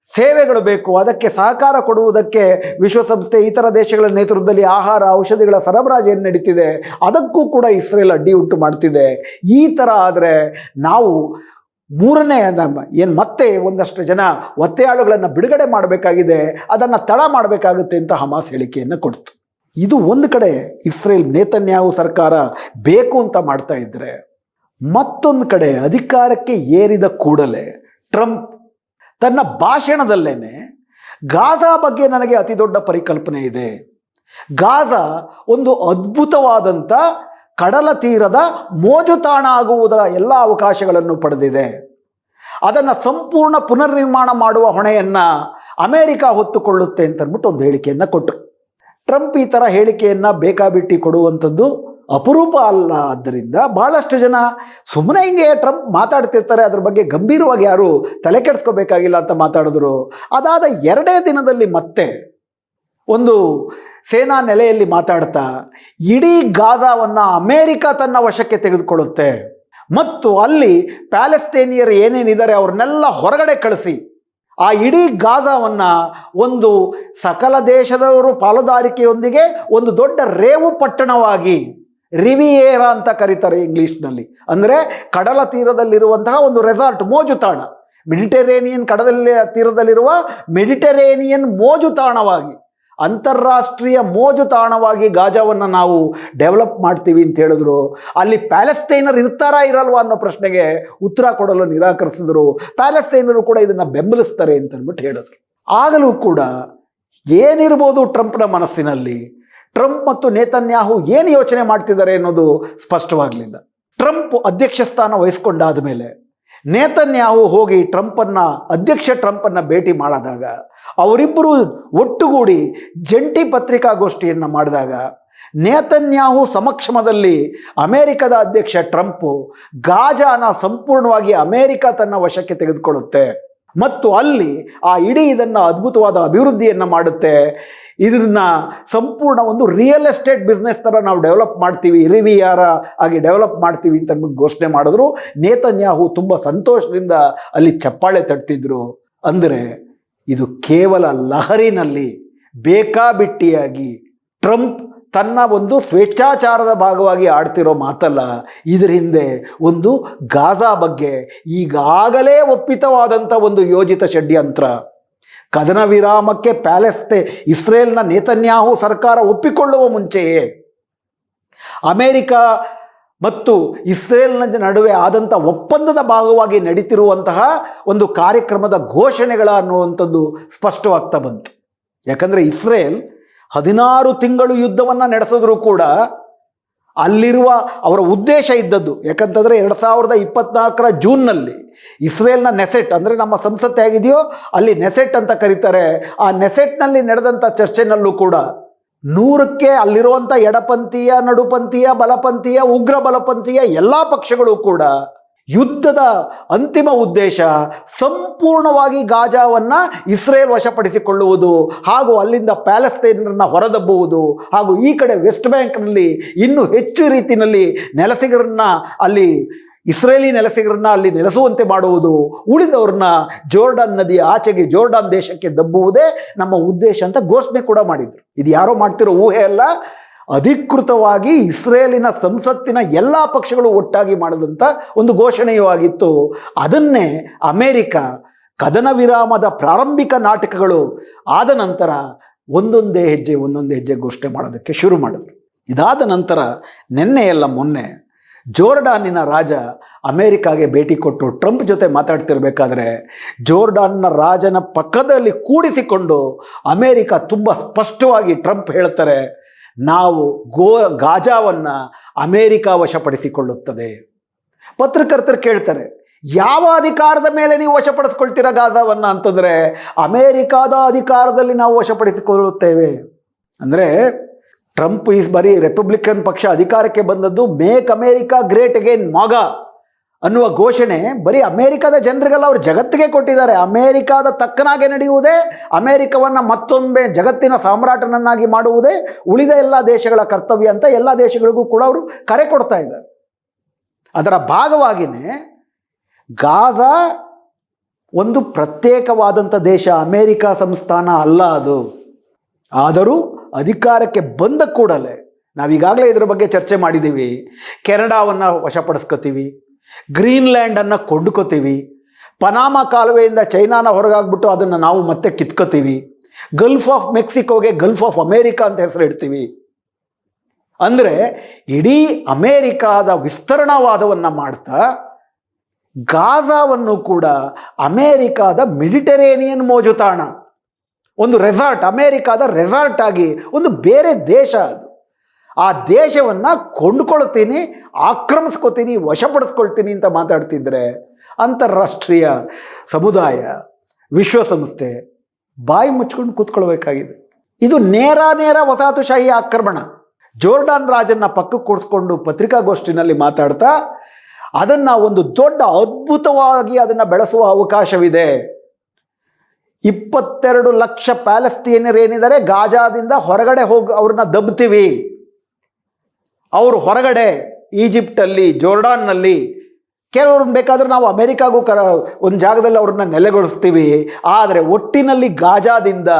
ಸೇವೆಗಳು ಬೇಕು, ಅದಕ್ಕೆ ಸಹಕಾರ ಕೊಡುವುದಕ್ಕೆ ವಿಶ್ವಸಂಸ್ಥೆ ಇತರ ದೇಶಗಳ ನೇತೃತ್ವದಲ್ಲಿ ಆಹಾರ, ಔಷಧಿಗಳ ಸರಬರಾಜು ಏನು ನಡೀತಿದೆ, ಅದಕ್ಕೂ ಕೂಡ ಇಸ್ರೇಲ್ ಅಡ್ಡಿ ಉಂಟು ಮಾಡ್ತಿದೆ. ಈ ಥರ ಆದರೆ ನಾವು ಮೂರನೇ ಏನು ಮತ್ತೆ ಒಂದಷ್ಟು ಜನ ಒತ್ತೆಯಾಳುಗಳನ್ನು ಬಿಡುಗಡೆ ಮಾಡಬೇಕಾಗಿದೆ, ಅದನ್ನು ತಡ ಮಾಡಬೇಕಾಗುತ್ತೆ ಅಂತ ಹಮಾಸ್ ಹೇಳಿಕೆಯನ್ನು ಕೊಡ್ತು. ಇದು ಒಂದು ಕಡೆ ಇಸ್ರೇಲ್ ನೇತನ್ಯಾವು ಸರ್ಕಾರ ಬೇಕು ಅಂತ ಮಾಡ್ತಾ ಇದ್ದರೆ ಮತ್ತೊಂದು ಕಡೆ ಅಧಿಕಾರಕ್ಕೆ ಏರಿದ ಕೂಡಲೇ ಟ್ರಂಪ್ ತನ್ನ ಭಾಷಣದಲ್ಲೇನೆ ಗಾಜಾ ಬಗ್ಗೆ ನನಗೆ ಅತಿ ದೊಡ್ಡ ಪರಿಕಲ್ಪನೆ ಇದೆ. ಗಾಜಾ ಒಂದು ಅದ್ಭುತವಾದಂಥ ಕಡಲ ತೀರದ ಮೋಜುತಾಣ ಆಗುವುದ ಎಲ್ಲ ಅವಕಾಶಗಳನ್ನು ಪಡೆದಿದೆ. ಅದನ್ನು ಸಂಪೂರ್ಣ ಪುನರ್ನಿರ್ಮಾಣ ಮಾಡುವ ಹೊಣೆಯನ್ನು ಅಮೇರಿಕ ಹೊತ್ತುಕೊಳ್ಳುತ್ತೆ ಅಂತಂದ್ಬಿಟ್ಟು ಒಂದು ಹೇಳಿಕೆಯನ್ನು ಕೊಟ್ಟರು ಟ್ರಂಪ್ ಈ ಥರ ಹೇಳಿಕೆಯನ್ನು ಬೇಕಾಬಿಟ್ಟಿ ಕೊಡುವಂಥದ್ದು ಅಪರೂಪ ಅಲ್ಲ. ಆದ್ದರಿಂದ ಭಾಳಷ್ಟು ಜನ ಸುಮ್ಮನೆ ಹಿಂಗೆ ಟ್ರಂಪ್ ಮಾತಾಡ್ತಿರ್ತಾರೆ. ಅದ್ರ ಬಗ್ಗೆ ಗಂಭೀರವಾಗಿ ಯಾರು ತಲೆ ಕೆಡಿಸ್ಕೋಬೇಕಾಗಿಲ್ಲ ಅಂತ ಮಾತಾಡಿದ್ರು. ಅದಾದ ಎರಡೇ ದಿನದಲ್ಲಿ ಮತ್ತೆ ಒಂದು ಸೇನಾ ನೆಲೆಯಲ್ಲಿ ಮಾತಾಡ್ತಾ ಇಡೀ ಗಾಜಾವನ್ನು ಅಮೇರಿಕ ತನ್ನ ವಶಕ್ಕೆ ತೆಗೆದುಕೊಳ್ಳುತ್ತೆ. ಮತ್ತು ಅಲ್ಲಿ ಪ್ಯಾಲೆಸ್ತೇನಿಯರು ಏನೇನಿದ್ದಾರೆ ಅವ್ರನ್ನೆಲ್ಲ ಹೊರಗಡೆ ಕಳಿಸಿ ಆ ಇಡೀ ಗಾಜಾವನ್ನು ಒಂದು ಸಕಲ ದೇಶದವರು ಪಾಲುದಾರಿಕೆಯೊಂದಿಗೆ ಒಂದು ದೊಡ್ಡ ರೇವು ಪಟ್ಟಣವಾಗಿ ರಿವಿಯೇರಾ ಅಂತ ಕರೀತಾರೆ ಇಂಗ್ಲೀಷ್ನಲ್ಲಿ. ಅಂದರೆ ಕಡಲ ತೀರದಲ್ಲಿರುವಂತಹ ಒಂದು ರೆಸಾರ್ಟ್ ಮೋಜು ತಾಣ ಮೆಡಿಟರೇನಿಯನ್ ಕಡಲ ತೀರದಲ್ಲಿರುವ ಮೆಡಿಟರೇನಿಯನ್ ಮೋಜು ತಾಣವಾಗಿ ಅಂತಾರಾಷ್ಟ್ರೀಯ ಮೋಜು ತಾಣವಾಗಿ ಗಾಜಾವನ್ನು ನಾವು ಡೆವಲಪ್ ಮಾಡ್ತೀವಿ ಅಂತ ಹೇಳಿದ್ರು. ಅಲ್ಲಿ ಪ್ಯಾಲೆಸ್ತೈನರ್ ಇರ್ತಾರಾ ಇರಲ್ವಾ ಅನ್ನೋ ಪ್ರಶ್ನೆಗೆ ಉತ್ತರ ಕೊಡಲು ನಿರಾಕರಿಸಿದ್ರು. ಪ್ಯಾಲೆಸ್ತೈನರು ಕೂಡ ಇದನ್ನು ಬೆಂಬಲಿಸ್ತಾರೆ ಅಂತ ಅಂದ್ಬಿಟ್ಟು ಹೇಳಿದ್ರು. ಆಗಲೂ ಕೂಡ ಏನಿರ್ಬೋದು ಟ್ರಂಪ್ನ ಮನಸ್ಸಿನಲ್ಲಿ ಟ್ರಂಪ್ ಮತ್ತು ನೇತನ್ಯಾಹು ಏನು ಯೋಚನೆ ಮಾಡ್ತಿದ್ದಾರೆ ಅನ್ನೋದು ಸ್ಪಷ್ಟವಾಗಲಿಲ್ಲ. ಟ್ರಂಪ್ ಅಧ್ಯಕ್ಷ ಸ್ಥಾನ ವಹಿಸ್ಕೊಂಡಾದ ಮೇಲೆ ನೇತನ್ಯಾಹು ಹೋಗಿ ಟ್ರಂಪನ್ನು, ಅಧ್ಯಕ್ಷ ಟ್ರಂಪನ್ನು ಭೇಟಿ ಮಾಡಿದಾಗ, ಅವರಿಬ್ಬರು ಒಟ್ಟುಗೂಡಿ ಜಂಟಿ ಪತ್ರಿಕಾಗೋಷ್ಠಿಯನ್ನು ಮಾಡಿದಾಗ, ನೇತನ್ಯಾಹು ಸಮಕ್ಷಮದಲ್ಲಿ ಅಮೇರಿಕದ ಅಧ್ಯಕ್ಷ ಟ್ರಂಪು ಗಾಜಾನ ಸಂಪೂರ್ಣವಾಗಿ ಅಮೇರಿಕ ತನ್ನ ವಶಕ್ಕೆ ತೆಗೆದುಕೊಳ್ಳುತ್ತೆ. ಮತ್ತು ಅಲ್ಲಿ ಆ ಇಡೀ ಇದನ್ನು ಅದ್ಭುತವಾದ ಅಭಿವೃದ್ಧಿಯನ್ನು ಮಾಡುತ್ತೆ. ಇದನ್ನ ಸಂಪೂರ್ಣ ಒಂದು ರಿಯಲ್ ಎಸ್ಟೇಟ್ ಬಿಸ್ನೆಸ್ ಥರ ನಾವು ಡೆವಲಪ್ ಮಾಡ್ತೀವಿ. ರಿವಿಯಾರ ಆಗಿ ಡೆವಲಪ್ ಮಾಡ್ತೀವಿ ಅಂತ ಅಂದ್ಬಿಟ್ಟು ಘೋಷಣೆ ಮಾಡಿದ್ರು. ನೇತನ್ಯಾಹು ತುಂಬ ಸಂತೋಷದಿಂದ ಅಲ್ಲಿ ಚಪ್ಪಾಳೆ ತಟ್ತಿದ್ರು. ಅಂದರೆ ಇದು ಕೇವಲ ಲಹರಿನಲ್ಲಿ ಬೇಕಾಬಿಟ್ಟಿಯಾಗಿ ಟ್ರಂಪ್ ತನ್ನ ಒಂದು ಸ್ವೇಚ್ಛಾಚಾರದ ಭಾಗವಾಗಿ ಆಡ್ತಿರೋ ಮಾತಲ್ಲ, ಇದರ ಹಿಂದೆ ಒಂದು ಗಾಜಾ ಬಗ್ಗೆ ಈಗಾಗಲೇ ಒಪ್ಪಿತವಾದಂಥ ಒಂದು ಯೋಜಿತ ಷಡ್ಯಂತ್ರ. ಕದನ ವಿರಾಮಕ್ಕೆ ಪ್ಯಾಲೆಸ್ತೆ ಇಸ್ರೇಲ್ನ ನೇತನ್ಯಾಹು ಸರ್ಕಾರ ಒಪ್ಪಿಕೊಳ್ಳುವ ಮುಂಚೆಯೇ ಅಮೇರಿಕ ಮತ್ತು ಇಸ್ರೇಲ್ನ ನಡುವೆ ಆದಂಥ ಒಪ್ಪಂದದ ಭಾಗವಾಗಿ ನಡೀತಿರುವಂತಹ ಒಂದು ಕಾರ್ಯಕ್ರಮದ ಘೋಷಣೆಗಳ ಅನ್ನುವಂಥದ್ದು ಸ್ಪಷ್ಟವಾಗ್ತಾ ಬಂತು. ಯಾಕಂದರೆ ಇಸ್ರೇಲ್ ಹದಿನಾರು ತಿಂಗಳು ಯುದ್ಧವನ್ನು ನಡೆಸಿದ್ರು ಕೂಡ ಅಲ್ಲಿರುವ ಅವರ ಉದ್ದೇಶ ಇದ್ದದ್ದು. ಯಾಕಂತಂದರೆ ಎರಡು ಸಾವಿರದ ಇಪ್ಪತ್ನಾಲ್ಕರ ಜೂನ್ನಲ್ಲಿ ಇಸ್ರೇಲ್ನ ನೆಸೆಟ್, ಅಂದರೆ ನಮ್ಮ ಸಂಸತ್ತು ಆಗಿದೆಯೋ, ಅಲ್ಲಿ ನೆಸೆಟ್ ಅಂತ ಕರೀತಾರೆ. ಆ ನೆಸೆಟ್ನಲ್ಲಿ ನಡೆದಂಥ ಚರ್ಚೆನಲ್ಲೂ ಕೂಡ ನೂರಕ್ಕೆ ಅಲ್ಲಿರುವಂಥ ಎಡಪಂಥೀಯ, ನಡುಪಂಥೀಯ, ಬಲಪಂಥೀಯ, ಉಗ್ರ ಬಲಪಂಥೀಯ ಎಲ್ಲ ಪಕ್ಷಗಳು ಕೂಡ ಯುದ್ಧದ ಅಂತಿಮ ಉದ್ದೇಶ ಸಂಪೂರ್ಣವಾಗಿ ಗಾಜಾವನ್ನು ಇಸ್ರೇಲ್ ವಶಪಡಿಸಿಕೊಳ್ಳುವುದು ಹಾಗೂ ಅಲ್ಲಿಂದ ಪ್ಯಾಲೆಸ್ತೈನರನ್ನ ಹೊರದಬ್ಬುವುದು ಹಾಗೂ ಈ ಕಡೆ ವೆಸ್ಟ್ ಬ್ಯಾಂಕ್ನಲ್ಲಿ ಇನ್ನೂ ಹೆಚ್ಚು ರೀತಿಯಲ್ಲಿ ನೆಲಸಿಗರನ್ನ ಅಲ್ಲಿ, ಇಸ್ರೇಲಿ ನೆಲೆಸಿಗರನ್ನ ಅಲ್ಲಿ ನೆಲೆಸುವಂತೆ ಮಾಡುವುದು, ಉಳಿದವ್ರನ್ನ ಜೋರ್ಡಾನ್ ನದಿಯ ಆಚೆಗೆ, ಜೋರ್ಡಾನ್ ದೇಶಕ್ಕೆ ದಬ್ಬುವುದೇ ನಮ್ಮ ಉದ್ದೇಶ ಅಂತ ಘೋಷಣೆ ಕೂಡ ಮಾಡಿದರು. ಇದು ಯಾರೋ ಮಾಡ್ತಿರೋ ಊಹೆ ಅಲ್ಲ. ಅಧಿಕೃತವಾಗಿ ಇಸ್ರೇಲಿನ ಸಂಸತ್ತಿನ ಎಲ್ಲ ಪಕ್ಷಗಳು ಒಟ್ಟಾಗಿ ಮಾಡಿದಂಥ ಒಂದು ಘೋಷಣೆಯೂ ಆಗಿತ್ತು ಅದನ್ನೇ ಅಮೇರಿಕ ಕದನ ವಿರಾಮದ ಪ್ರಾರಂಭಿಕ ನಾಟಕಗಳು ಆದ ನಂತರ ಒಂದೊಂದೇ ಹೆಜ್ಜೆ ಒಂದೊಂದೇ ಹೆಜ್ಜೆ ಘೋಷಣೆ ಮಾಡೋದಕ್ಕೆ ಶುರು ಮಾಡಿದ್ರು. ಇದಾದ ನಂತರ ನಿನ್ನೆಯೆಲ್ಲ ಮೊನ್ನೆ ಜೋರ್ಡಾನಿನ ರಾಜ ಅಮೇರಿಕಾಗೆ ಭೇಟಿ ಕೊಟ್ಟು ಟ್ರಂಪ್ ಜೊತೆ ಮಾತಾಡ್ತಿರ್ಬೇಕಾದ್ರೆ ಜೋರ್ಡಾನ್ನ ರಾಜನ ಪಕ್ಕದಲ್ಲಿ ಕೂಡಿಸಿಕೊಂಡು ಅಮೇರಿಕ ತುಂಬ ಸ್ಪಷ್ಟವಾಗಿ ಟ್ರಂಪ್ ಹೇಳ್ತಾರೆ ನಾವು ಗೋ, ಗಾಜಾವನ್ನು ಅಮೇರಿಕ ವಶಪಡಿಸಿಕೊಳ್ಳುತ್ತದೆ. ಪತ್ರಕರ್ತರು ಕೇಳ್ತಾರೆ, ಯಾವ ಅಧಿಕಾರದ ಮೇಲೆ ನೀವು ವಶಪಡಿಸ್ಕೊಳ್ತೀರಾ ಗಾಜಾವನ್ನು ಅಂತಂದರೆ, ಅಮೇರಿಕಾದ ಅಧಿಕಾರದಲ್ಲಿ ನಾವು ವಶಪಡಿಸಿಕೊಳ್ಳುತ್ತೇವೆ. ಅಂದರೆ, ಟ್ರಂಪ್ ಈ ಬರೀ ರಿಪಬ್ಲಿಕನ್ ಪಕ್ಷ ಅಧಿಕಾರಕ್ಕೆ ಬಂದದ್ದು, ಮೇಕ್ ಅಮೇರಿಕಾ ಗ್ರೇಟ್ ಅಗೇನ್, ಮಗ. ಅನ್ನುವ ಘೋಷಣೆ ಬರೀ ಅಮೇರಿಕಾದ ಜನರಿಗೆಲ್ಲ, ಅವರು ಜಗತ್ತಿಗೆ ಕೊಟ್ಟಿದ್ದಾರೆ. ಅಮೇರಿಕಾದ ತಕ್ಕನಾಗೆ ನಡೆಯುವುದೇ, ಅಮೇರಿಕವನ್ನು ಮತ್ತೊಮ್ಮೆ ಜಗತ್ತಿನ ಸಾಮ್ರಾಟನನ್ನಾಗಿ ಮಾಡುವುದೇ ಉಳಿದ ಎಲ್ಲ ದೇಶಗಳ ಕರ್ತವ್ಯ ಅಂತ ಎಲ್ಲ ದೇಶಗಳಿಗೂ ಕೂಡ ಅವರು ಕರೆ ಕೊಡ್ತಾ ಇದ್ದಾರೆ. ಅದರ ಭಾಗವಾಗಿಯೇ ಗಾಜಾ ಒಂದು ಪ್ರತ್ಯೇಕವಾದಂಥ ದೇಶ, ಅಮೇರಿಕಾ ಸಂಸ್ಥಾನ ಅಲ್ಲ ಅದು. ಆದರೂ ಅಧಿಕಾರಕ್ಕೆ ಬಂದ ಕೂಡಲೇ ನಾವೀಗಾಗಲೇ ಇದರ ಬಗ್ಗೆ ಚರ್ಚೆ ಮಾಡಿದ್ದೀವಿ. ಕೆನಡಾವನ್ನು ವಶಪಡಿಸ್ಕೋತೀವಿ ಗ್ರೀನ್ಲ್ಯಾಂಡನ್ನು ಕೊಂಡ್ಕೋತೀವಿ. ಪನಾಮ ಕಾಲುವೆಯಿಂದ ಚೈನಾನ ಹೊರಗಾಗ್ಬಿಟ್ಟು ಅದನ್ನು ನಾವು ಮತ್ತೆ ಕಿತ್ಕೋತೀವಿ. ಗಲ್ಫ್ ಆಫ್ ಮೆಕ್ಸಿಕೋಗೆ ಗಲ್ಫ್ ಆಫ್ ಅಮೇರಿಕಾ ಅಂತ ಹೆಸರು ಇಡ್ತೀವಿ. ಅಂದರೆ ಇಡೀ ಅಮೇರಿಕಾದ ವಿಸ್ತರಣವಾದವನ್ನು ಮಾಡ್ತಾ, ಗಾಜಾವನ್ನು ಕೂಡ ಅಮೇರಿಕಾದ ಮೆಡಿಟರೇನಿಯನ್ ಮೋಜುತಾಣ ಒಂದು ರೆಸಾರ್ಟ್ ಅಮೇರಿಕಾದ ರೆಸಾರ್ಟ್ ಆಗಿ ಒಂದು ಬೇರೆ ದೇಶ ಅದು. ಆ ದೇಶವನ್ನು ಕೊಂಡ್ಕೊಳ್ತೀನಿ, ಆಕ್ರಮಿಸ್ಕೊತೀನಿ, ವಶಪಡಿಸ್ಕೊಳ್ತೀನಿ ಅಂತ ಮಾತಾಡ್ತಿದ್ರೆ ಅಂತಾರಾಷ್ಟ್ರೀಯ ಸಮುದಾಯ, ವಿಶ್ವಸಂಸ್ಥೆ ಬಾಯಿ ಮುಚ್ಕೊಂಡು ಕೂತ್ಕೊಳ್ಬೇಕಾಗಿದೆ. ಇದು ನೇರ ನೇರ ವಸಾಹತುಶಾಹಿ ಆಕ್ರಮಣ. ಜೋರ್ಡಾನ್ ರಾಜನ್ನ ಪಕ್ಕಕ್ಕೆ ಕೂಡಿಸ್ಕೊಂಡು ಪತ್ರಿಕಾಗೋಷ್ಠಿನಲ್ಲಿ ಮಾತಾಡ್ತಾ ಅದನ್ನು ಒಂದು ದೊಡ್ಡ ಅದ್ಭುತವಾಗಿ ಅದನ್ನು ಬೆಳೆಸುವ ಅವಕಾಶವಿದೆ. ಇಪ್ಪತ್ತೆರಡು ಲಕ್ಷ ಪ್ಯಾಲೆಸ್ತೀನಿಯರ್ ಏನಿದ್ದಾರೆ ಗಾಜಾದಿಂದ ಹೊರಗಡೆ ಹೋಗಿ ಅವ್ರನ್ನ ದಬ್ತೀವಿ. ಅವರು ಹೊರಗಡೆ ಈಜಿಪ್ಟಲ್ಲಿ, ಜೋರ್ಡಾನ್ನಲ್ಲಿ ಕೆಲವ್ರನ್ನ ಬೇಕಾದರೆ ನಾವು ಅಮೆರಿಕಾಗೂ ಕರ, ಒಂದು ಜಾಗದಲ್ಲಿ ಅವ್ರನ್ನ ನೆಲೆಗೊಳಿಸ್ತೀವಿ. ಆದರೆ ಒಟ್ಟಿನಲ್ಲಿ ಗಾಜಾದಿಂದ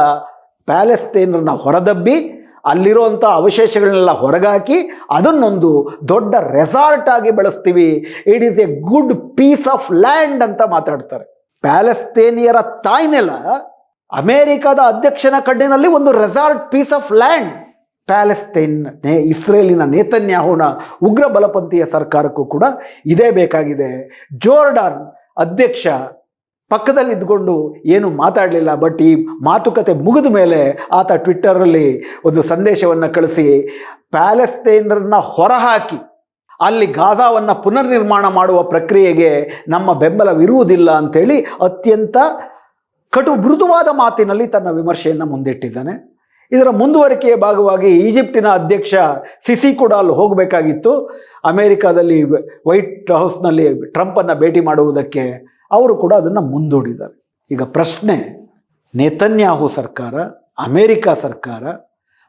ಪ್ಯಾಲೆಸ್ತೇನರನ್ನ ಹೊರದಬ್ಬಿ ಅಲ್ಲಿರುವಂಥ ಅವಶೇಷಗಳನ್ನೆಲ್ಲ ಹೊರಗಾಕಿ, ಅದನ್ನೊಂದು ದೊಡ್ಡ ರೆಸಾರ್ಟ್ ಆಗಿ ಬಳಸ್ತೀವಿ. It is a good piece of land ಅಂತ ಮಾತಾಡ್ತಾರೆ. ಪ್ಯಾಲೆಸ್ತೇನಿಯರ ತಾಯ್ನೆಲ ಅಮೇರಿಕಾದ ಅಧ್ಯಕ್ಷನ ಕಣ್ಣಿನಲ್ಲಿ ಒಂದು resort piece of land Palestine ನೇ, ಇಸ್ರೇಲಿನ ನೇತನ್ಯಾಹುನ ಉಗ್ರ ಬಲಪಂಥೀಯ ಸರ್ಕಾರಕ್ಕೂ ಕೂಡ ಇದೇ ಬೇಕಾಗಿದೆ. ಜೋರ್ಡಾನ್ ಅಧ್ಯಕ್ಷ ಪಕ್ಕದಲ್ಲಿ ಇದ್ಕೊಂಡು ಏನು ಮಾತಾಡಲಿಲ್ಲ, ಬಟ್ ಈ ಮಾತುಕತೆ ಮುಗಿದ ಮೇಲೆ ಆತ ಟ್ವಿಟ್ಟರಲ್ಲಿ ಒಂದು ಸಂದೇಶವನ್ನು ಕಳಿಸಿ, ಪ್ಯಾಲೆಸ್ತೈನರನ್ನ ಹೊರಹಾಕಿ, ಅಲ್ಲಿ ಗಾಜಾವನ್ನು ಪುನರ್ನಿರ್ಮಾಣ ಮಾಡುವ ಪ್ರಕ್ರಿಯೆಗೆ ನಮ್ಮ ಬೆಂಬಲವಿರುವುದಿಲ್ಲ ಅಂಥೇಳಿ ಅತ್ಯಂತ ಕಟು ಮೃದುವಾದ ಮಾತಿನಲ್ಲಿ ತನ್ನ ವಿಮರ್ಶೆಯನ್ನು ಮುಂದಿಟ್ಟಿದ್ದಾನೆ. ಇದರ ಮುಂದುವರಿಕೆಯ ಭಾಗವಾಗಿ ಈಜಿಪ್ಟಿನ ಅಧ್ಯಕ್ಷ ಸಿಸಿ ಕೂಡ ಅಲ್ಲಿ ಹೋಗಬೇಕಾಗಿತ್ತು. ಅಮೇರಿಕಾದಲ್ಲಿ ವೈಟ್ ಹೌಸ್ನಲ್ಲಿ ಟ್ರಂಪನ್ನು ಭೇಟಿ ಮಾಡುವುದಕ್ಕೆ ಅವರು ಕೂಡ ಅದನ್ನು ಮುಂದೂಡಿದ್ದಾರೆ. ಈಗ ಪ್ರಶ್ನೆ, ನೇತನ್ಯಾಹು ಸರ್ಕಾರ, ಅಮೇರಿಕಾ ಸರ್ಕಾರ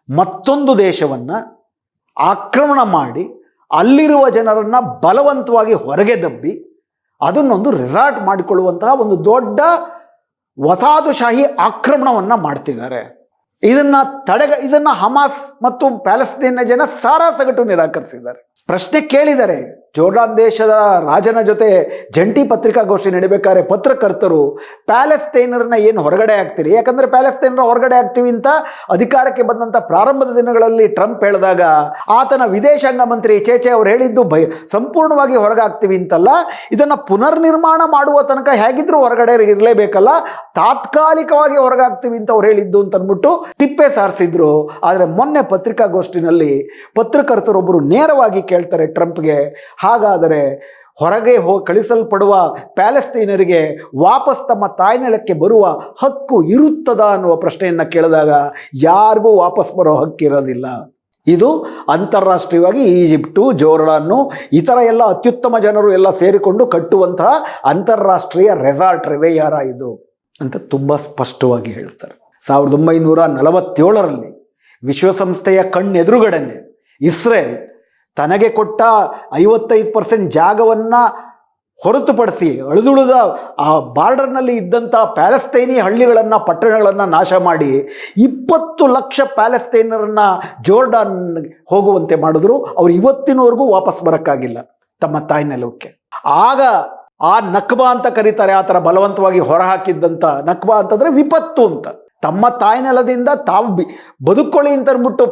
ಮತ್ತೊಂದು ದೇಶವನ್ನು ಆಕ್ರಮಣ ಮಾಡಿ ಅಲ್ಲಿರುವ ಜನರನ್ನು ಬಲವಂತವಾಗಿ ಹೊರಗೆ ದಬ್ಬಿ ಅದನ್ನೊಂದು ರೆಸಾರ್ಟ್ ಮಾಡಿಕೊಳ್ಳುವಂತಹ ಒಂದು ದೊಡ್ಡ ವಸಾದುಶಾಹಿ ಆಕ್ರಮಣವನ್ನು ಮಾಡ್ತಿದ್ದಾರೆ. ಇದನ್ನ ತಡೆಗ ಇದನ್ನ ಹಮಾಸ್ ಮತ್ತು ಪ್ಯಾಲೆಸ್ತೀನ್ನ ಜನ ಸಾರಾ ಸಗಟು ನಿರಾಕರಿಸಿದ್ದಾರೆ. ಪ್ರಶ್ನೆ ಕೇಳಿದ್ದಾರೆ ಜೋರ್ಡಾನ್ ದೇಶದ ರಾಜನ ಜೊತೆ ಜಂಟಿ ಪತ್ರಿಕಾಗೋಷ್ಠಿ ನಡಿಬೇಕಾದ್ರೆ ಪತ್ರಕರ್ತರು ಪ್ಯಾಲೆಸ್ತೈನರನ್ನ ಏನು ಹೊರಗಡೆ ಆಗ್ತೀರಿ ಯಾಕಂದ್ರೆ ಪ್ಯಾಲೆಸ್ತೈನರ ಹೊರಗಡೆ ಆಗ್ತೀವಿ ಅಂತ ಅಧಿಕಾರಕ್ಕೆ ಬಂದಂಥ ಪ್ರಾರಂಭದ ದಿನಗಳಲ್ಲಿ ಟ್ರಂಪ್ ಹೇಳಿದಾಗ ಆತನ ವಿದೇಶಾಂಗ ಮಂತ್ರಿ ಚೇಚೆ ಅವರು ಹೇಳಿದ್ದು ಭಯ, ಸಂಪೂರ್ಣವಾಗಿ ಹೊರಗಾಗ್ತೀವಿ ಅಂತಲ್ಲ, ಇದನ್ನು ಪುನರ್ನಿರ್ಮಾಣ ಮಾಡುವ ತನಕ ಹೇಗಿದ್ರು ಹೊರಗಡೆ ಇರಲೇಬೇಕಲ್ಲ, ತಾತ್ಕಾಲಿಕವಾಗಿ ಹೊರಗಾಗ್ತೀವಿ ಅಂತ ಅವ್ರು ಹೇಳಿದ್ದು ಅಂತ ಅಂದ್ಬಿಟ್ಟು ತಿಪ್ಪೆ ಸಾರಿಸಿದ್ರು. ಆದರೆ ಮೊನ್ನೆ ಪತ್ರಿಕಾಗೋಷ್ಠಿನಲ್ಲಿ ಪತ್ರಕರ್ತರೊಬ್ಬರು ನೇರವಾಗಿ ಕೇಳ್ತಾರೆ ಟ್ರಂಪ್ಗೆ ಹಾಗಾದರೆ ಹೊರಗೆ ಹೋ ಕಳಿಸಲ್ಪಡುವ ಪ್ಯಾಲೆಸ್ತೀನರಿಗೆ ವಾಪಸ್ ತಮ್ಮ ತಾಯ್ನೆಲಕ್ಕೆ ಬರುವ ಹಕ್ಕು ಇರುತ್ತದಾ ಅನ್ನುವ ಪ್ರಶ್ನೆಯನ್ನು ಕೇಳಿದಾಗ ಯಾರಿಗೂ ವಾಪಸ್ ಬರೋ ಹಕ್ಕಿರೋದಿಲ್ಲ ಇದು ಅಂತಾರಾಷ್ಟ್ರೀಯವಾಗಿ ಈಜಿಪ್ಟು ಜೋರ್ಡಾನ್ನು ಇತರ ಎಲ್ಲ ಅತ್ಯುತ್ತಮ ಜನರು ಎಲ್ಲ ಸೇರಿಕೊಂಡು ಕಟ್ಟುವಂತಹ ಅಂತಾರಾಷ್ಟ್ರೀಯ ರೆಸಾರ್ಟ್ ರಿವೇಯಾರ ಇದು ಅಂತ ತುಂಬ ಸ್ಪಷ್ಟವಾಗಿ ಹೇಳ್ತಾರೆ. ಸಾವಿರದ ಒಂಬೈನೂರ ನಲವತ್ತೇಳರಲ್ಲಿ ವಿಶ್ವಸಂಸ್ಥೆಯ ಕಣ್ಣೆದುರುಗಡೆನೆ ಇಸ್ರೇಲ್ ತನಗೆ ಕೊಟ್ಟ ಐವತ್ತೈದು ಪರ್ಸೆಂಟ್ ಜಾಗವನ್ನು ಹೊರತುಪಡಿಸಿ ಅಳಿದುಳಿದ ಆ ಬಾರ್ಡರ್ನಲ್ಲಿ ಇದ್ದಂಥ ಪ್ಯಾಲೆಸ್ತೈನಿ ಹಳ್ಳಿಗಳನ್ನು, ಪಟ್ಟಣಗಳನ್ನು ನಾಶ ಮಾಡಿ ಇಪ್ಪತ್ತು ಲಕ್ಷ ಪ್ಯಾಲೆಸ್ತೈನರನ್ನು ಜೋರ್ಡಾನ್ ಹೋಗುವಂತೆ ಮಾಡಿದ್ರು. ಅವ್ರು ಇವತ್ತಿನವರೆಗೂ ವಾಪಸ್ ಬರೋಕ್ಕಾಗಿಲ್ಲ ತಮ್ಮ ತಾಯ್ನೆಲಕ್ಕೆ ಆಗ ಆ ನಕ್ಬಾ ಅಂತ ಕರೀತಾರೆ, ಆ ಥರ ಬಲವಂತವಾಗಿ ಹೊರಹಾಕಿದ್ದಂಥ ನಕ್ಬಾ ಅಂತಂದರೆ ವಿಪತ್ತು ಅಂತ. ತಮ್ಮ ತಾಯ್ನೆಲದಿಂದ ತಾವು ಬಿ, ಬದುಕೊಳ್ಳಿ ಅಂತ ಅಂದ್ಬಿಟ್ಟು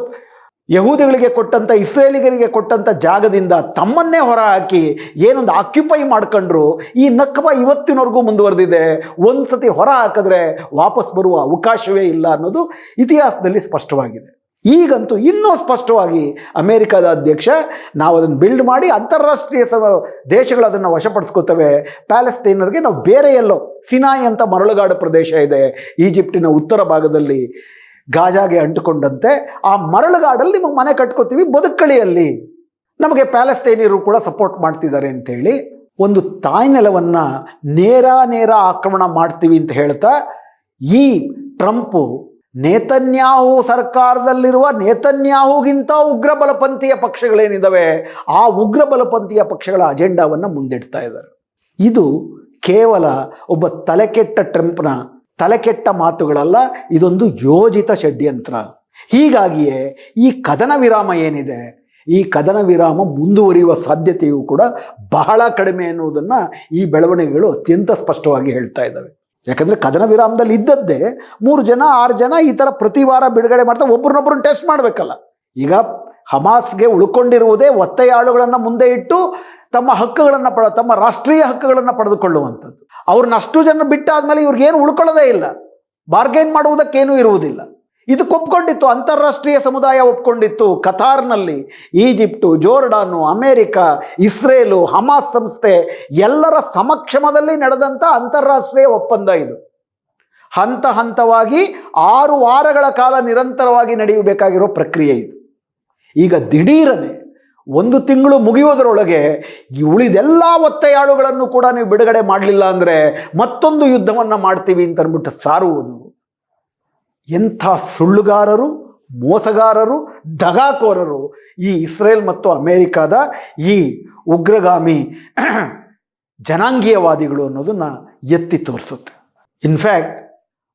ಯಹೂದಿಗಳಿಗೆ ಕೊಟ್ಟಂಥ ಇಸ್ರೇಲಿಗರಿಗೆ ಕೊಟ್ಟಂಥ ಜಾಗದಿಂದ ತಮ್ಮನ್ನೇ ಹೊರಹಾಕಿ ಏನೊಂದು ಆಕ್ಯುಪೈ ಮಾಡ್ಕೊಂಡ್ರು, ಈ ನಕ್ಬ ಇವತ್ತಿನವರೆಗೂ ಮುಂದುವರೆದಿದೆ. ಒಂದು ಸತಿ ಹೊರ ಹಾಕಿದ್ರೆ ವಾಪಸ್ ಬರುವ ಅವಕಾಶವೇ ಇಲ್ಲ ಅನ್ನೋದು ಇತಿಹಾಸದಲ್ಲಿ ಸ್ಪಷ್ಟವಾಗಿದೆ. ಈಗಂತೂ ಇನ್ನೂ ಸ್ಪಷ್ಟವಾಗಿ ಅಮೇರಿಕಾದ ಅಧ್ಯಕ್ಷ ನಾವು ಅದನ್ನು ಬಿಲ್ಡ್ ಮಾಡಿ ಅಂತಾರಾಷ್ಟ್ರೀಯ ಸ ದೇಶಗಳು ಅದನ್ನು ವಶಪಡಿಸ್ಕೋತವೆ. ಪ್ಯಾಲೆಸ್ತೈನರ್ಗೆ ನಾವು ಬೇರೆ ಎಲ್ಲೋ, ಸಿನಾಯಿ ಅಂತ ಮರಳುಗಾಡು ಪ್ರದೇಶ ಇದೆ. ಈಜಿಪ್ಟಿನ ಉತ್ತರ ಭಾಗದಲ್ಲಿ ಗಾಜಾಗೆ ಅಂಟುಕೊಂಡಂತೆ ಆ ಮರಳುಗಾಡಲ್ಲಿ ನಿಮಗೆ ಮನೆ ಕಟ್ಕೋತೀವಿ ಬದುಕಳಿಯಲ್ಲಿ. ನಮಗೆ ಪ್ಯಾಲೆಸ್ತೈನಿಯರು ಕೂಡ ಸಪೋರ್ಟ್ ಮಾಡ್ತಿದ್ದಾರೆ ಅಂತೇಳಿ ಒಂದು ತಾಯ್ನೆಲವನ್ನು ನೇರ ನೇರ ಆಕ್ರಮಣ ಮಾಡ್ತೀವಿ ಅಂತ ಹೇಳ್ತಾ ಈ ಟ್ರಂಪು ನೇತನ್ಯಾಹು ಸರ್ಕಾರದಲ್ಲಿರುವ ನೇತನ್ಯಾಹುಗಿಂತ ಉಗ್ರ ಬಲಪಂಥೀಯ ಪಕ್ಷಗಳೇನಿದ್ದಾವೆ ಆ ಉಗ್ರ ಬಲಪಂಥೀಯ ಪಕ್ಷಗಳ ಅಜೆಂಡಾವನ್ನು ಮುಂದಿಡ್ತಾ ಇದ್ದಾರೆ. ಇದು ಕೇವಲ ಒಬ್ಬ ತಲೆಕೆಟ್ಟ ಟ್ರಂಪ್ನ ತಲೆಕೆಟ್ಟ ಮಾತುಗಳಲ್ಲ, ಇದೊಂದು ಯೋಜಿತ ಷಡ್ಯಂತ್ರ. ಹೀಗಾಗಿಯೇ ಈ ಕದನ ವಿರಾಮ ಏನಿದೆ? ಈ ಕದನ ವಿರಾಮ ಮುಂದುವರಿಯುವ ಸಾಧ್ಯತೆಯೂ ಕೂಡ ಬಹಳ ಕಡಿಮೆ ಎನ್ನುವುದನ್ನು ಈ ಬೆಳವಣಿಗೆಗಳು ಅತ್ಯಂತ ಸ್ಪಷ್ಟವಾಗಿ ಹೇಳ್ತಾ ಇದ್ದಾವೆ. ಯಾಕಂದರೆ ಕದನ ವಿರಾಮದಲ್ಲಿ ಇದ್ದದ್ದೇ ಮೂರು ಜನ, ಆರು ಜನ ಈ ಥರ ಪ್ರತಿ ವಾರ ಬಿಡುಗಡೆ ಮಾಡ್ತಾ ಒಬ್ರನ್ನೊಬ್ರನ್ನ ಟೆಸ್ಟ್ ಮಾಡಬೇಕಲ್ಲ. ಈಗ ಹಮಾಸ್ಗೆ ಉಳ್ಕೊಂಡಿರುವುದೇ ಒತ್ತೆಯಾಳುಗಳನ್ನು ಮುಂದೆ ಇಟ್ಟು ತಮ್ಮ ಹಕ್ಕುಗಳನ್ನು ಪಡ, ತಮ್ಮ ರಾಷ್ಟ್ರೀಯ ಹಕ್ಕುಗಳನ್ನು ಪಡೆದುಕೊಳ್ಳುವಂಥದ್ದು. ಅವ್ರನ್ನ ಅಷ್ಟು ಜನ ಬಿಟ್ಟಾದ್ಮೇಲೆ ಇವ್ರಿಗೇನು ಉಳ್ಕೊಳ್ಳೋದೇ ಇಲ್ಲ. ಬಾರ್ಗೇನ್ ಮಾಡುವುದಕ್ಕೇನೂ ಇರುವುದಿಲ್ಲ. ಇದಕ್ಕೆ ಒಪ್ಕೊಂಡಿತ್ತು, ಅಂತಾರಾಷ್ಟ್ರೀಯ ಸಮುದಾಯ ಒಪ್ಕೊಂಡಿತ್ತು. ಕತಾರ್ನಲ್ಲಿ Egypt, Jordan, America, Israel, Hamas ಸಂಸ್ಥೆ ಎಲ್ಲರ ಸಮಕ್ಷಮದಲ್ಲಿ ನಡೆದಂಥ ಅಂತಾರಾಷ್ಟ್ರೀಯ ಒಪ್ಪಂದ ಇದು. ಹಂತ ಹಂತವಾಗಿ ಆರು ವಾರಗಳ ಕಾಲ ನಿರಂತರವಾಗಿ ನಡೆಯಬೇಕಾಗಿರೋ ಪ್ರಕ್ರಿಯೆ ಇದು. ಈಗ ದಿಢೀರನೆ ಒಂದು ತಿಂಗಳು ಮುಗಿಯೋದರೊಳಗೆ ಉಳಿದೆಲ್ಲ ಒತ್ತೆಯಾಳುಗಳನ್ನು ಕೂಡ ನೀವು ಬಿಡುಗಡೆ ಮಾಡಲಿಲ್ಲ ಅಂದರೆ ಮತ್ತೊಂದು ಯುದ್ಧವನ್ನು ಮಾಡ್ತೀವಿ ಅಂತ ಅಂದ್ಬಿಟ್ಟು ಸಾರುವುದು. ಎಂಥ ಸುಳ್ಳುಗಾರರು, ಮೋಸಗಾರರು, ದಗಾಕೋರರು ಈ ಇಸ್ರೇಲ್ ಮತ್ತು ಅಮೇರಿಕಾದ ಈ ಉಗ್ರಗಾಮಿ ಜನಾಂಗೀಯವಾದಿಗಳು ಅನ್ನೋದನ್ನು ಎತ್ತಿ ತೋರಿಸುತ್ತೆ. ಇನ್ಫ್ಯಾಕ್ಟ್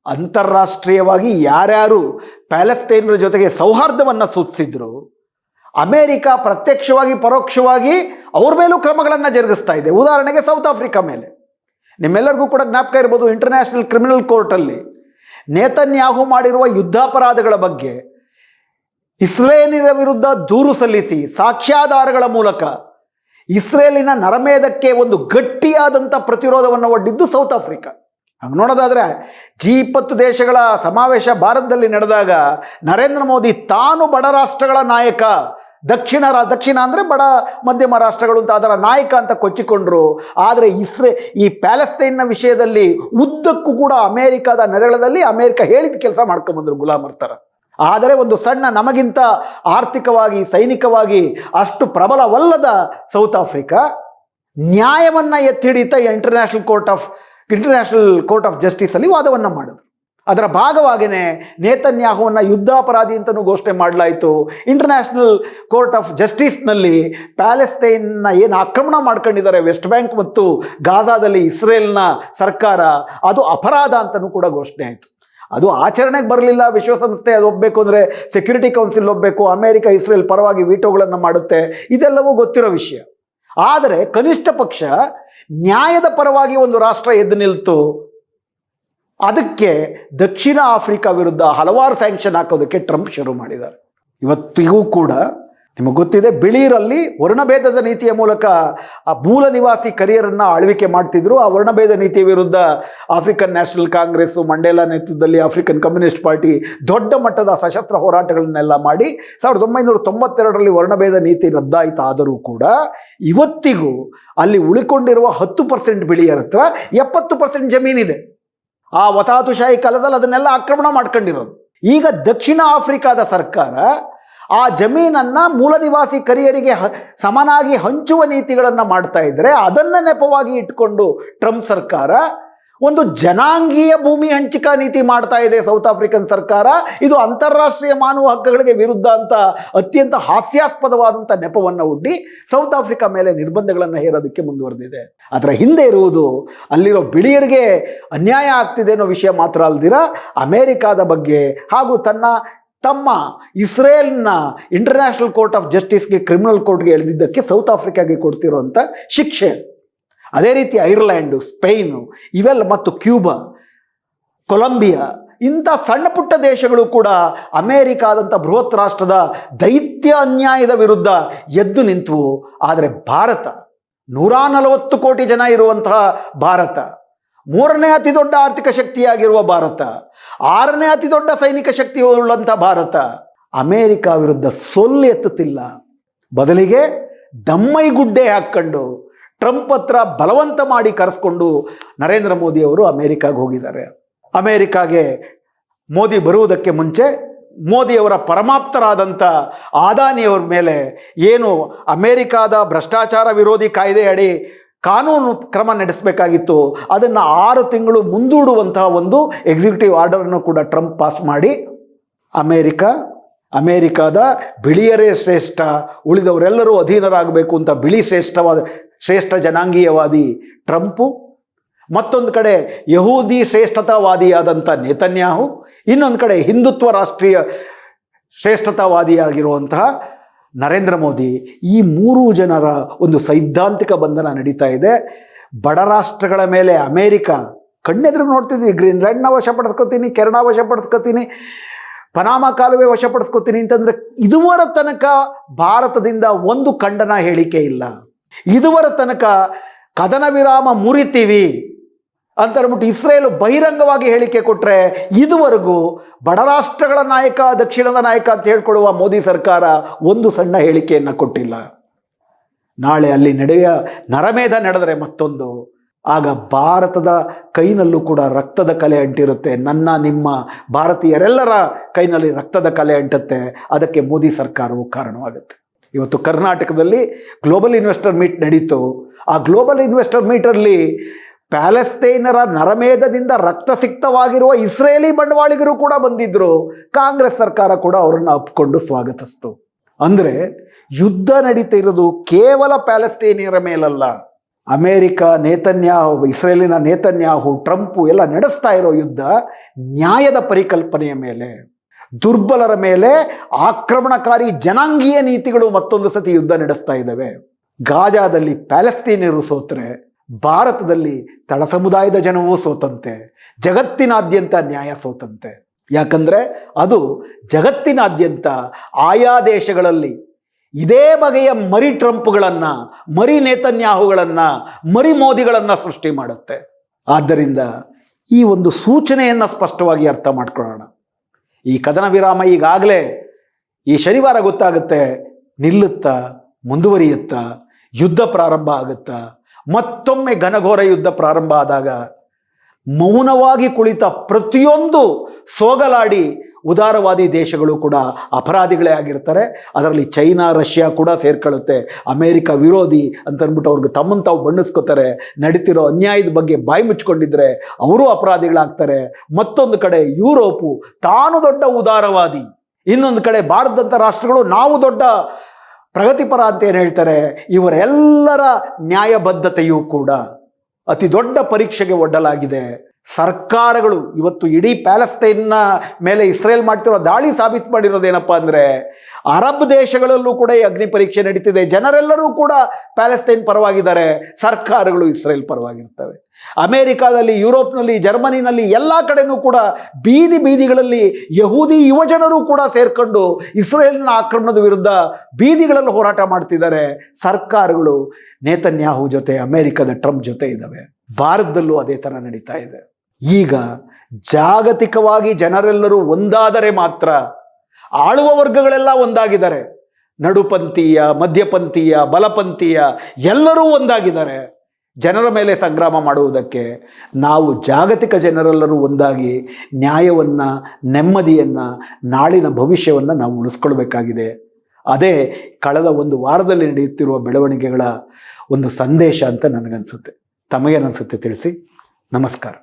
ಅಂತಾರಾಷ್ಟ್ರೀಯವಾಗಿ ಯಾರ್ಯಾರು ಪ್ಯಾಲೆಸ್ತೈನರ ಜೊತೆಗೆ ಸೌಹಾರ್ದವನ್ನು ಸೂಚಿಸಿದ್ರು ಅಮೇರಿಕ ಪ್ರತ್ಯಕ್ಷವಾಗಿ, ಪರೋಕ್ಷವಾಗಿ ಅವ್ರ ಮೇಲೂ ಕ್ರಮಗಳನ್ನು ಜರುಗಿಸ್ತಾ ಇದೆ. ಉದಾಹರಣೆಗೆ ಸೌತ್ ಆಫ್ರಿಕಾ ಮೇಲೆ. ನಿಮ್ಮೆಲ್ಲರಿಗೂ ಕೂಡ ಜ್ಞಾಪಕ ಇರ್ಬೋದು ಇಂಟರ್ನ್ಯಾಷನಲ್ ಕ್ರಿಮಿನಲ್ ಕೋರ್ಟಲ್ಲಿ ನೇತನ್ಯಾಹು ಮಾಡಿರುವ ಯುದ್ಧಾಪರಾಧಗಳ ಬಗ್ಗೆ ಇಸ್ರೇಲಿನ ವಿರುದ್ಧ ದೂರು ಸಲ್ಲಿಸಿ ಸಾಕ್ಷ್ಯಾಧಾರಗಳ ಮೂಲಕ ಇಸ್ರೇಲಿನ ನರಮೇಧಕ್ಕೆ ಒಂದು ಗಟ್ಟಿಯಾದಂಥ ಪ್ರತಿರೋಧವನ್ನು ಒಡ್ಡಿದ್ದು ಸೌತ್ ಆಫ್ರಿಕಾ. ಹಂಗೆ ನೋಡೋದಾದರೆ ಜಿ ಇಪ್ಪತ್ತು ದೇಶಗಳ ಸಮಾವೇಶ ಭಾರತದಲ್ಲಿ ನಡೆದಾಗ ನರೇಂದ್ರ ಮೋದಿ ತಾನು ಬಡ ರಾಷ್ಟ್ರಗಳ ನಾಯಕ ದಕ್ಷಿಣ ರಾ ದಕ್ಷಿಣ ಅಂದರೆ ಬಡ ಮಧ್ಯಮ ರಾಷ್ಟ್ರಗಳು ಅಂತ ಅದರ ನಾಯಕ ಅಂತ ಕೊಚ್ಚಿಕೊಂಡ್ರು. ಆದರೆ ಇಸ್ರೇ, ಈ ಪ್ಯಾಲೆಸ್ತೈನ್ನ ವಿಷಯದಲ್ಲಿ ಉದ್ದಕ್ಕೂ ಕೂಡ ಅಮೇರಿಕಾದ ನೆರಳದಲ್ಲಿ ಅಮೇರಿಕ ಹೇಳಿದ ಕೆಲಸ ಮಾಡ್ಕೊಂಬಂದ್ರು ಗುಲಾಮರ್ ಥರ ಆದರೆ ಒಂದು ಸಣ್ಣ ನಮಗಿಂತ ಆರ್ಥಿಕವಾಗಿ, ಸೈನಿಕವಾಗಿ ಅಷ್ಟು ಪ್ರಬಲವಲ್ಲದ ಸೌತ್ ಆಫ್ರಿಕಾ ನ್ಯಾಯವನ್ನು ಎತ್ತಿ ಹಿಡಿತಾ international court of international court of ಜಸ್ಟಿಸಲ್ಲಿ ವಾದವನ್ನು ಮಾಡಿದ್ರು. ಅದರ ಭಾಗವಾಗಿಯೇ ನೇತನ್ಯಾಹುವನ್ನು ಯುದ್ಧಾಪರಾಧಿ ಅಂತಲೂ ಘೋಷಣೆ ಮಾಡಲಾಯಿತು. ಇಂಟರ್ನ್ಯಾಷನಲ್ ಕೋರ್ಟ್ ಆಫ್ ಜಸ್ಟಿಸ್ನಲ್ಲಿ ಪ್ಯಾಲೆಸ್ತೈನ್ನ ಏನು ಆಕ್ರಮಣ ಮಾಡ್ಕೊಂಡಿದ್ದಾರೆ ವೆಸ್ಟ್ ಬ್ಯಾಂಕ್ ಮತ್ತು ಗಾಜಾದಲ್ಲಿ ಇಸ್ರೇಲ್ನ ಸರ್ಕಾರ, ಅದು ಅಪರಾಧ ಅಂತಲೂ ಕೂಡ ಘೋಷಣೆ ಆಯಿತು. ಅದು ಆಚರಣೆಗೆ ಬರಲಿಲ್ಲ, ವಿಶ್ವಸಂಸ್ಥೆ ಅದು ಒಪ್ಪಬೇಕು ಅಂದರೆ ಸೆಕ್ಯೂರಿಟಿ ಕೌನ್ಸಿಲ್ ಒಪ್ಪಬೇಕು ಅಮೇರಿಕ, ಇಸ್ರೇಲ್ ಪರವಾಗಿ ವೀಟೋಗಳನ್ನು ಮಾಡುತ್ತೆ, ಇದೆಲ್ಲವೂ ಗೊತ್ತಿರೋ ವಿಷಯ. ಆದರೆ ಕನಿಷ್ಠ ಪಕ್ಷ ನ್ಯಾಯದ ಪರವಾಗಿ ಒಂದು ರಾಷ್ಟ್ರ ಎದ್ದು ನಿಲ್ತು. ಅದಕ್ಕೆ ದಕ್ಷಿಣ ಆಫ್ರಿಕಾ ವಿರುದ್ಧ ಹಲವಾರು ಸ್ಯಾಂಕ್ಷನ್ ಹಾಕೋದಕ್ಕೆ ಟ್ರಂಪ್ ಶುರು ಮಾಡಿದ್ದಾರೆ. ಇವತ್ತಿಗೂ ಕೂಡ ನಿಮಗೆ ಗೊತ್ತಿದೆ ಬಿಳಿಯರಲ್ಲಿ ವರ್ಣಭೇದದ ನೀತಿಯ ಮೂಲಕ ಆ ಮೂಲ ನಿವಾಸಿ ಕರಿಯರನ್ನು ಆಳ್ವಿಕೆ ಮಾಡ್ತಿದ್ರು. ಆ ವರ್ಣಭೇದ ನೀತಿಯ ವಿರುದ್ಧ ಆಫ್ರಿಕನ್ ನ್ಯಾಷನಲ್ ಕಾಂಗ್ರೆಸ್ ಮಂಡೇಲಾ ನೇತೃತ್ವದಲ್ಲಿ ಆಫ್ರಿಕನ್ ಕಮ್ಯುನಿಸ್ಟ್ ಪಾರ್ಟಿ ದೊಡ್ಡ ಮಟ್ಟದ ಸಶಸ್ತ್ರ ಹೋರಾಟಗಳನ್ನೆಲ್ಲ ಮಾಡಿ ಸಾವಿರದ ಒಂಬೈನೂರ ತೊಂಬತ್ತೆರಡರಲ್ಲಿ ವರ್ಣಭೇದ ನೀತಿ ರದ್ದಾಯಿತಾದರೂ ಕೂಡ ಇವತ್ತಿಗೂ ಅಲ್ಲಿ ಉಳಿಕೊಂಡಿರುವ ಹತ್ತು ಪರ್ಸೆಂಟ್ ಬಿಳಿಯರ ಹತ್ರ ಎಪ್ಪತ್ತು ಪರ್ಸೆಂಟ್ ಜಮೀನಿದೆ. ಆ ವಸಾಹತುಶಾಹಿ ಕಾಲದಲ್ಲಿ ಅದನ್ನೆಲ್ಲ ಆಕ್ರಮಣ ಮಾಡ್ಕೊಂಡಿರೋದು. ಈಗ ದಕ್ಷಿಣ ಆಫ್ರಿಕಾದ ಸರ್ಕಾರ ಆ ಜಮೀನನ್ನು ಮೂಲ ನಿವಾಸಿ ಕರಿಯರಿಗೆ ಸಮನಾಗಿ ಹಂಚುವ ನೀತಿಗಳನ್ನು ಮಾಡ್ತಾ ಇದ್ದರೆ ಅದನ್ನು ನೆಪವಾಗಿ ಇಟ್ಕೊಂಡು ಟ್ರಂಪ್ ಸರ್ಕಾರ ಒಂದು ಜನಾಂಗೀಯ ಭೂಮಿ ಹಂಚಿಕಾ ನೀತಿ ಮಾಡ್ತಾ ಇದೆ ಸೌತ್ ಆಫ್ರಿಕನ್ ಸರ್ಕಾರ. ಇದು ಅಂತಾರಾಷ್ಟ್ರೀಯ ಮಾನವ ಹಕ್ಕುಗಳಿಗೆ ವಿರುದ್ಧ ಅಂತ ಅತ್ಯಂತ ಹಾಸ್ಯಾಸ್ಪದವಾದಂಥ ನೆಪವನ್ನು ಒಡ್ಡಿ ಸೌತ್ ಆಫ್ರಿಕಾ ಮೇಲೆ ನಿರ್ಬಂಧಗಳನ್ನು ಹೇರೋದಕ್ಕೆ ಮುಂದುವರೆದಿದೆ. ಅದರ ಹಿಂದೆ ಇರುವುದು ಅಲ್ಲಿರೋ ಬಿಳಿಯರಿಗೆ ಅನ್ಯಾಯ ಆಗ್ತಿದೆ ಅನ್ನೋ ವಿಷಯ ಮಾತ್ರ ಅಲ್ದಿರ? ಅಮೇರಿಕಾದ ಬಗ್ಗೆ ಹಾಗೂ ತನ್ನ ತಮ್ಮ ಇಸ್ರೇಲ್ನ ಇಂಟರ್ನ್ಯಾಷನಲ್ ಕೋರ್ಟ್ ಆಫ್ ಜಸ್ಟಿಸ್ಗೆ ಕ್ರಿಮಿನಲ್ ಕೋರ್ಟ್ಗೆ ಎಳೆದಿದ್ದಕ್ಕೆ ಸೌತ್ ಆಫ್ರಿಕಾಗೆ ಕೊಡ್ತಿರೋಂಥ ಶಿಕ್ಷೆ. ಅದೇ ರೀತಿ ಐರ್ಲ್ಯಾಂಡು ಸ್ಪೇನು, ಇವೆಲ್ಲ ಮತ್ತು ಕ್ಯೂಬಾ, ಕೊಲಂಬಿಯಾ, ಇಂಥ ಸಣ್ಣ ಪುಟ್ಟ ದೇಶಗಳು ಕೂಡ ಅಮೇರಿಕಾದಂಥ ಬೃಹತ್ ರಾಷ್ಟ್ರದ ದೈತ್ಯ ಅನ್ಯಾಯದ ವಿರುದ್ಧ ಎದ್ದು ನಿಂತವು. ಆದರೆ ಭಾರತ, ನೂರ ನಲವತ್ತು ಕೋಟಿ ಜನ ಇರುವಂತಹ ಭಾರತ, ಮೂರನೇ ಅತಿ ದೊಡ್ಡ ಆರ್ಥಿಕ ಶಕ್ತಿಯಾಗಿರುವ ಭಾರತ, ಆರನೇ ಅತಿ ದೊಡ್ಡ ಸೈನಿಕ ಶಕ್ತಿ ಉಳ್ಳಂಥ ಭಾರತ. ಅಮೇರಿಕಾ ವಿರುದ್ಧ ಸೊಲ್ಲು ಎತ್ತುತ್ತಿಲ್ಲ. ಬದಲಿಗೆ ದಮ್ಮೈಗುಡ್ಡೆ ಹಾಕ್ಕೊಂಡು ಟ್ರಂಪ್ ಹತ್ರ ಬಲವಂತ ಮಾಡಿ ಕರೆಸ್ಕೊಂಡು ನರೇಂದ್ರ ಮೋದಿ ಅವರು ಅಮೇರಿಕಾಗೆ ಹೋಗಿದ್ದಾರೆ. ಅಮೇರಿಕಾಗೆ ಮೋದಿ ಬರುವುದಕ್ಕೆ ಮುಂಚೆ ಮೋದಿಯವರ ಪರಮಾಪ್ತರಾದಂಥ ಆದಾನಿಯವರ ಮೇಲೆ ಏನು ಅಮೇರಿಕಾದ ಭ್ರಷ್ಟಾಚಾರ ವಿರೋಧಿ ಕಾಯ್ದೆ ಅಡಿ ಕಾನೂನು ಕ್ರಮ ನಡೆಸಬೇಕಾಗಿತ್ತು. ಅದನ್ನು ಆರು ತಿಂಗಳು ಮುಂದೂಡುವಂತಹ ಒಂದು ಎಕ್ಸಿಕ್ಯೂಟಿವ್ ಆರ್ಡರನ್ನು ಕೂಡ ಟ್ರಂಪ್ ಪಾಸ್ ಮಾಡಿ ಅಮೇರಿಕ, ಅಮೇರಿಕಾದ ಬಿಳಿಯರೇ ಶ್ರೇಷ್ಠ ಉಳಿದವರೆಲ್ಲರೂ ಅಧೀನರಾಗಬೇಕು ಅಂತ ಬಿಳಿ ಶ್ರೇಷ್ಠವಾದ ಶ್ರೇಷ್ಠ ಜನಾಂಗೀಯವಾದಿ ಟ್ರಂಪು, ಮತ್ತೊಂದು ಕಡೆ ಯಹೂದಿ ಶ್ರೇಷ್ಠತಾವಾದಿಯಾದಂಥ ನೇತನ್ಯಾಹು, ಇನ್ನೊಂದು ಕಡೆ ಹಿಂದುತ್ವ ರಾಷ್ಟ್ರೀಯ ಶ್ರೇಷ್ಠತಾವಾದಿಯಾಗಿರುವಂತಹ ನರೇಂದ್ರ ಮೋದಿ. ಈ ಮೂರು ಜನರ ಒಂದು ಸೈದ್ಧಾಂತಿಕ ಬಂಧನ ನಡೀತಾ ಇದೆ. ಬಡ ರಾಷ್ಟ್ರಗಳ ಮೇಲೆ ಅಮೇರಿಕ ಕಣ್ಣೆದುರು ನೋಡ್ತಿದ್ವಿ, ಗ್ರೀನ್ಲ್ಯಾಂಡ್ನ ವಶಪಡಿಸ್ಕೊತೀನಿ ಕೆನಡಾ ವಶಪಡಿಸ್ಕೊತೀನಿ, ಪನಾಮ ಕಾಲುವೆ ವಶಪಡಿಸ್ಕೊತೀನಿ ಅಂತಂದರೆ ಇದುವರ ತನಕ ಭಾರತದಿಂದ ಒಂದು ಖಂಡನ ಹೇಳಿಕೆ ಇಲ್ಲ. ಇದುವರ ತನಕ ಕದನ ವಿರಾಮ ಮುರಿತೀವಿ ಅಂತ ಹೇಳ್ಬಿಟ್ಟು ಇಸ್ರೇಲು ಬಹಿರಂಗವಾಗಿ ಹೇಳಿಕೆ ಕೊಟ್ಟರೆ ಇದುವರೆಗೂ ಬಡ ರಾಷ್ಟ್ರಗಳ ನಾಯಕ, ದಕ್ಷಿಣದ ನಾಯಕ ಅಂತ ಹೇಳ್ಕೊಳ್ಳುವ ಮೋದಿ ಸರ್ಕಾರ ಒಂದು ಸಣ್ಣ ಹೇಳಿಕೆಯನ್ನು ಕೊಟ್ಟಿಲ್ಲ. ನಾಳೆ ಅಲ್ಲಿ ನಡೆಯ ನರಮೇಧ ನಡೆದರೆ ಮತ್ತೊಂದು. ಆಗ ಭಾರತದ ಕೈನಲ್ಲೂ ಕೂಡ ರಕ್ತದ ಕಲೆ ಅಂಟಿರುತ್ತೆ. ನನ್ನ, ನಿಮ್ಮ ಭಾರತೀಯರೆಲ್ಲರ ಕೈನಲ್ಲಿ ರಕ್ತದ ಕಲೆ ಅಂಟುತ್ತೆ. ಅದಕ್ಕೆ ಮೋದಿ ಸರ್ಕಾರವು ಕಾರಣವಾಗುತ್ತೆ. ಇವತ್ತು ಕರ್ನಾಟಕದಲ್ಲಿ ಗ್ಲೋಬಲ್ ಇನ್ವೆಸ್ಟರ್ ಮೀಟ್ ನಡೀತು. ಆ ಗ್ಲೋಬಲ್ ಇನ್ವೆಸ್ಟರ್ ಮೀಟಲ್ಲಿ ಪ್ಯಾಲೆಸ್ತೈನರ ನರಮೇಧದಿಂದ ರಕ್ತಸಿಕ್ತವಾಗಿರುವ ಇಸ್ರೇಲಿ ಬಂಡವಾಳಿಗರು ಕೂಡ ಬಂದಿದ್ದರು ಕಾಂಗ್ರೆಸ್ ಸರ್ಕಾರ ಕೂಡ ಅವರನ್ನು ಅಪ್ಕೊಂಡು ಸ್ವಾಗತಿಸ್ತು. ಅಂದರೆ ಯುದ್ಧ ನಡೀತಾ ಇರೋದು ಕೇವಲ ಪ್ಯಾಲೆಸ್ತೈನಿಯರ ಮೇಲಲ್ಲ. ಅಮೇರಿಕ ನೇತನ್ಯಾಹು, ಇಸ್ರೇಲಿನ ನೇತನ್ಯಾಹು, ಟ್ರಂಪು ಎಲ್ಲ ನಡೆಸ್ತಾ ಇರೋ ಯುದ್ಧ ನ್ಯಾಯದ ಪರಿಕಲ್ಪನೆಯ ಮೇಲೆ. ದುರ್ಬಲರ ಮೇಲೆ ಆಕ್ರಮಣಕಾರಿ ಜನಾಂಗೀಯ ನೀತಿಗಳು ಮತ್ತೊಂದು ಸತಿ ಯುದ್ಧ ನಡೆಸ್ತಾ ಇದ್ದಾವೆ. ಗಾಜಾದಲ್ಲಿ ಪ್ಯಾಲೆಸ್ತೀನಿಯರು ಸೋತ್ರೆ, ಭಾರತದಲ್ಲಿ ತಳ ಸಮುದಾಯದ ಜನವೂ ಸೋತಂತೆ, ಜಗತ್ತಿನಾದ್ಯಂತ ನ್ಯಾಯ ಸೋತಂತೆ. ಯಾಕಂದರೆ ಅದು ಜಗತ್ತಿನಾದ್ಯಂತ ಆಯಾ ದೇಶಗಳಲ್ಲಿ ಇದೇ ಬಗೆಯ ಮರಿ ಟ್ರಂಪ್ಗಳನ್ನು, ಮರಿ ನೇತನ್ಯಾಹುಗಳನ್ನು, ಮರಿ ಮೋದಿಗಳನ್ನು ಸೃಷ್ಟಿ ಮಾಡುತ್ತೆ. ಆದ್ದರಿಂದ ಈ ಒಂದು ಸೂಚನೆಯನ್ನು ಸ್ಪಷ್ಟವಾಗಿ ಅರ್ಥ ಮಾಡ್ಕೊಳ್ಳೋಣ. ಈ ಕದನ ವಿರಾಮ ಈಗಾಗಲೇ ಈ ಶನಿವಾರ ಗೊತ್ತಾಗುತ್ತೆ, ನಿಲ್ಲುತ್ತಾ, ಮುಂದುವರಿಯುತ್ತಾ, ಯುದ್ಧ ಪ್ರಾರಂಭ ಆಗುತ್ತಾ. ಮತ್ತೊಮ್ಮೆ ಘನಘೋರ ಯುದ್ಧ ಪ್ರಾರಂಭ ಆದಾಗ ಮೌನವಾಗಿ ಕುಳಿತ ಪ್ರತಿಯೊಂದು ಸೋಗಲಾಡಿ ಉದಾರವಾದಿ ದೇಶಗಳು ಕೂಡ ಅಪರಾಧಿಗಳೇ ಆಗಿರ್ತಾರೆ. ಅದರಲ್ಲಿ ಚೈನಾ, ರಷ್ಯಾ ಕೂಡ ಸೇರ್ಕೊಳ್ಳುತ್ತೆ. ಅಮೇರಿಕ ವಿರೋಧಿ ಅಂತ ಅಂದ್ಬಿಟ್ಟು ಅವ್ರಿಗೆ ತಮ್ಮನ್ನು ತಾವು ಬಣ್ಣಿಸ್ಕೋತಾರೆ. ನಡೀತಿರೋ ಅನ್ಯಾಯದ ಬಗ್ಗೆ ಬಾಯಿ ಮುಚ್ಚಿಕೊಂಡಿದ್ರೆ ಅವರು ಅಪರಾಧಿಗಳಾಗ್ತಾರೆ. ಮತ್ತೊಂದು ಕಡೆ ಯುರೋಪು ತಾನು ದೊಡ್ಡ ಉದಾರವಾದಿ. ಇನ್ನೊಂದು ಕಡೆ ಭಾರತದಂಥ ರಾಷ್ಟ್ರಗಳು ನಾವು ದೊಡ್ಡ ಪ್ರಗತಿಪರ ಅಂತ ಏನು ಹೇಳ್ತಾರೆ? ಇವರೆಲ್ಲರ ನ್ಯಾಯಬದ್ಧತೆಯೂ ಕೂಡ ಅತಿ ದೊಡ್ಡ ಪರೀಕ್ಷೆಗೆ ಒಡ್ಡಲಾಗಿದೆ. ಸರ್ಕಾರಗಳು ಇವತ್ತು ಇಡೀ ಪ್ಯಾಲೆಸ್ತೈನ್ನ ಮೇಲೆ ಇಸ್ರೇಲ್ ಮಾಡ್ತಿರೋ ದಾಳಿ ಸಾಬೀತು ಮಾಡಿರೋದೇನಪ್ಪ ಅಂದರೆ ಅರಬ್ ದೇಶಗಳಲ್ಲೂ ಕೂಡ ಈ ಅಗ್ನಿ ಪರೀಕ್ಷೆ ನಡೀತಿದೆ. ಜನರೆಲ್ಲರೂ ಕೂಡ ಪ್ಯಾಲೆಸ್ತೈನ್ ಪರವಾಗಿದ್ದಾರೆ. ಸರ್ಕಾರಗಳು ಇಸ್ರೇಲ್ ಪರವಾಗಿರ್ತವೆ. ಅಮೇರಿಕಾದಲ್ಲಿ, ಯುರೋಪ್ನಲ್ಲಿ, ಜರ್ಮನಿನಲ್ಲಿ ಎಲ್ಲ ಕಡೆನೂ ಕೂಡ ಬೀದಿ ಬೀದಿಗಳಲ್ಲಿ ಯಹೂದಿ ಯುವಜನರು ಕೂಡ ಸೇರ್ಕೊಂಡು ಇಸ್ರೇಲ್ನ ಆಕ್ರಮಣದ ವಿರುದ್ಧ ಬೀದಿಗಳಲ್ಲಿ ಹೋರಾಟ ಮಾಡ್ತಿದ್ದಾರೆ. ಸರ್ಕಾರಗಳು ನೇತನ್ಯಾಹು ಜೊತೆ, ಅಮೇರಿಕದ ಟ್ರಂಪ್ ಜೊತೆ ಇದ್ದಾವೆ. ಭಾರತದಲ್ಲೂ ಅದೇ ಥರ ನಡೀತಾ ಇದೆ. ಈಗ ಜಾಗತಿಕವಾಗಿ ಜನರೆಲ್ಲರೂ ಒಂದಾದರೆ ಮಾತ್ರ ಆಳುವ ವರ್ಗಗಳೆಲ್ಲ ಒಂದಾಗಿದ್ದಾರೆ. ನಡುಪಂಥೀಯ, ಮಧ್ಯಪಂಥೀಯ, ಬಲಪಂಥೀಯ ಎಲ್ಲರೂ ಒಂದಾಗಿದ್ದಾರೆ. ಜನರ ಮೇಲೆ ಸಂಗ್ರಾಮ ಮಾಡುವುದಕ್ಕೆ ನಾವು ಜಾಗತಿಕ ಜನರೆಲ್ಲರೂ ಒಂದಾಗಿ ನ್ಯಾಯವನ್ನು, ನೆಮ್ಮದಿಯನ್ನು, ನಾಳಿನ ಭವಿಷ್ಯವನ್ನು ನಾವು ಉಳಿಸ್ಕೊಳ್ಬೇಕಾಗಿದೆ. ಅದೇ ಕಳೆದ ಒಂದು ವಾರದಲ್ಲಿ ನಡೆಯುತ್ತಿರುವ ಬೆಳವಣಿಗೆಗಳ ಒಂದು ಸಂದೇಶ ಅಂತ ನನಗನ್ಸುತ್ತೆ. ತಮಗೇನನ್ಸುತ್ತೆ ತಿಳಿಸಿ. ನಮಸ್ಕಾರ.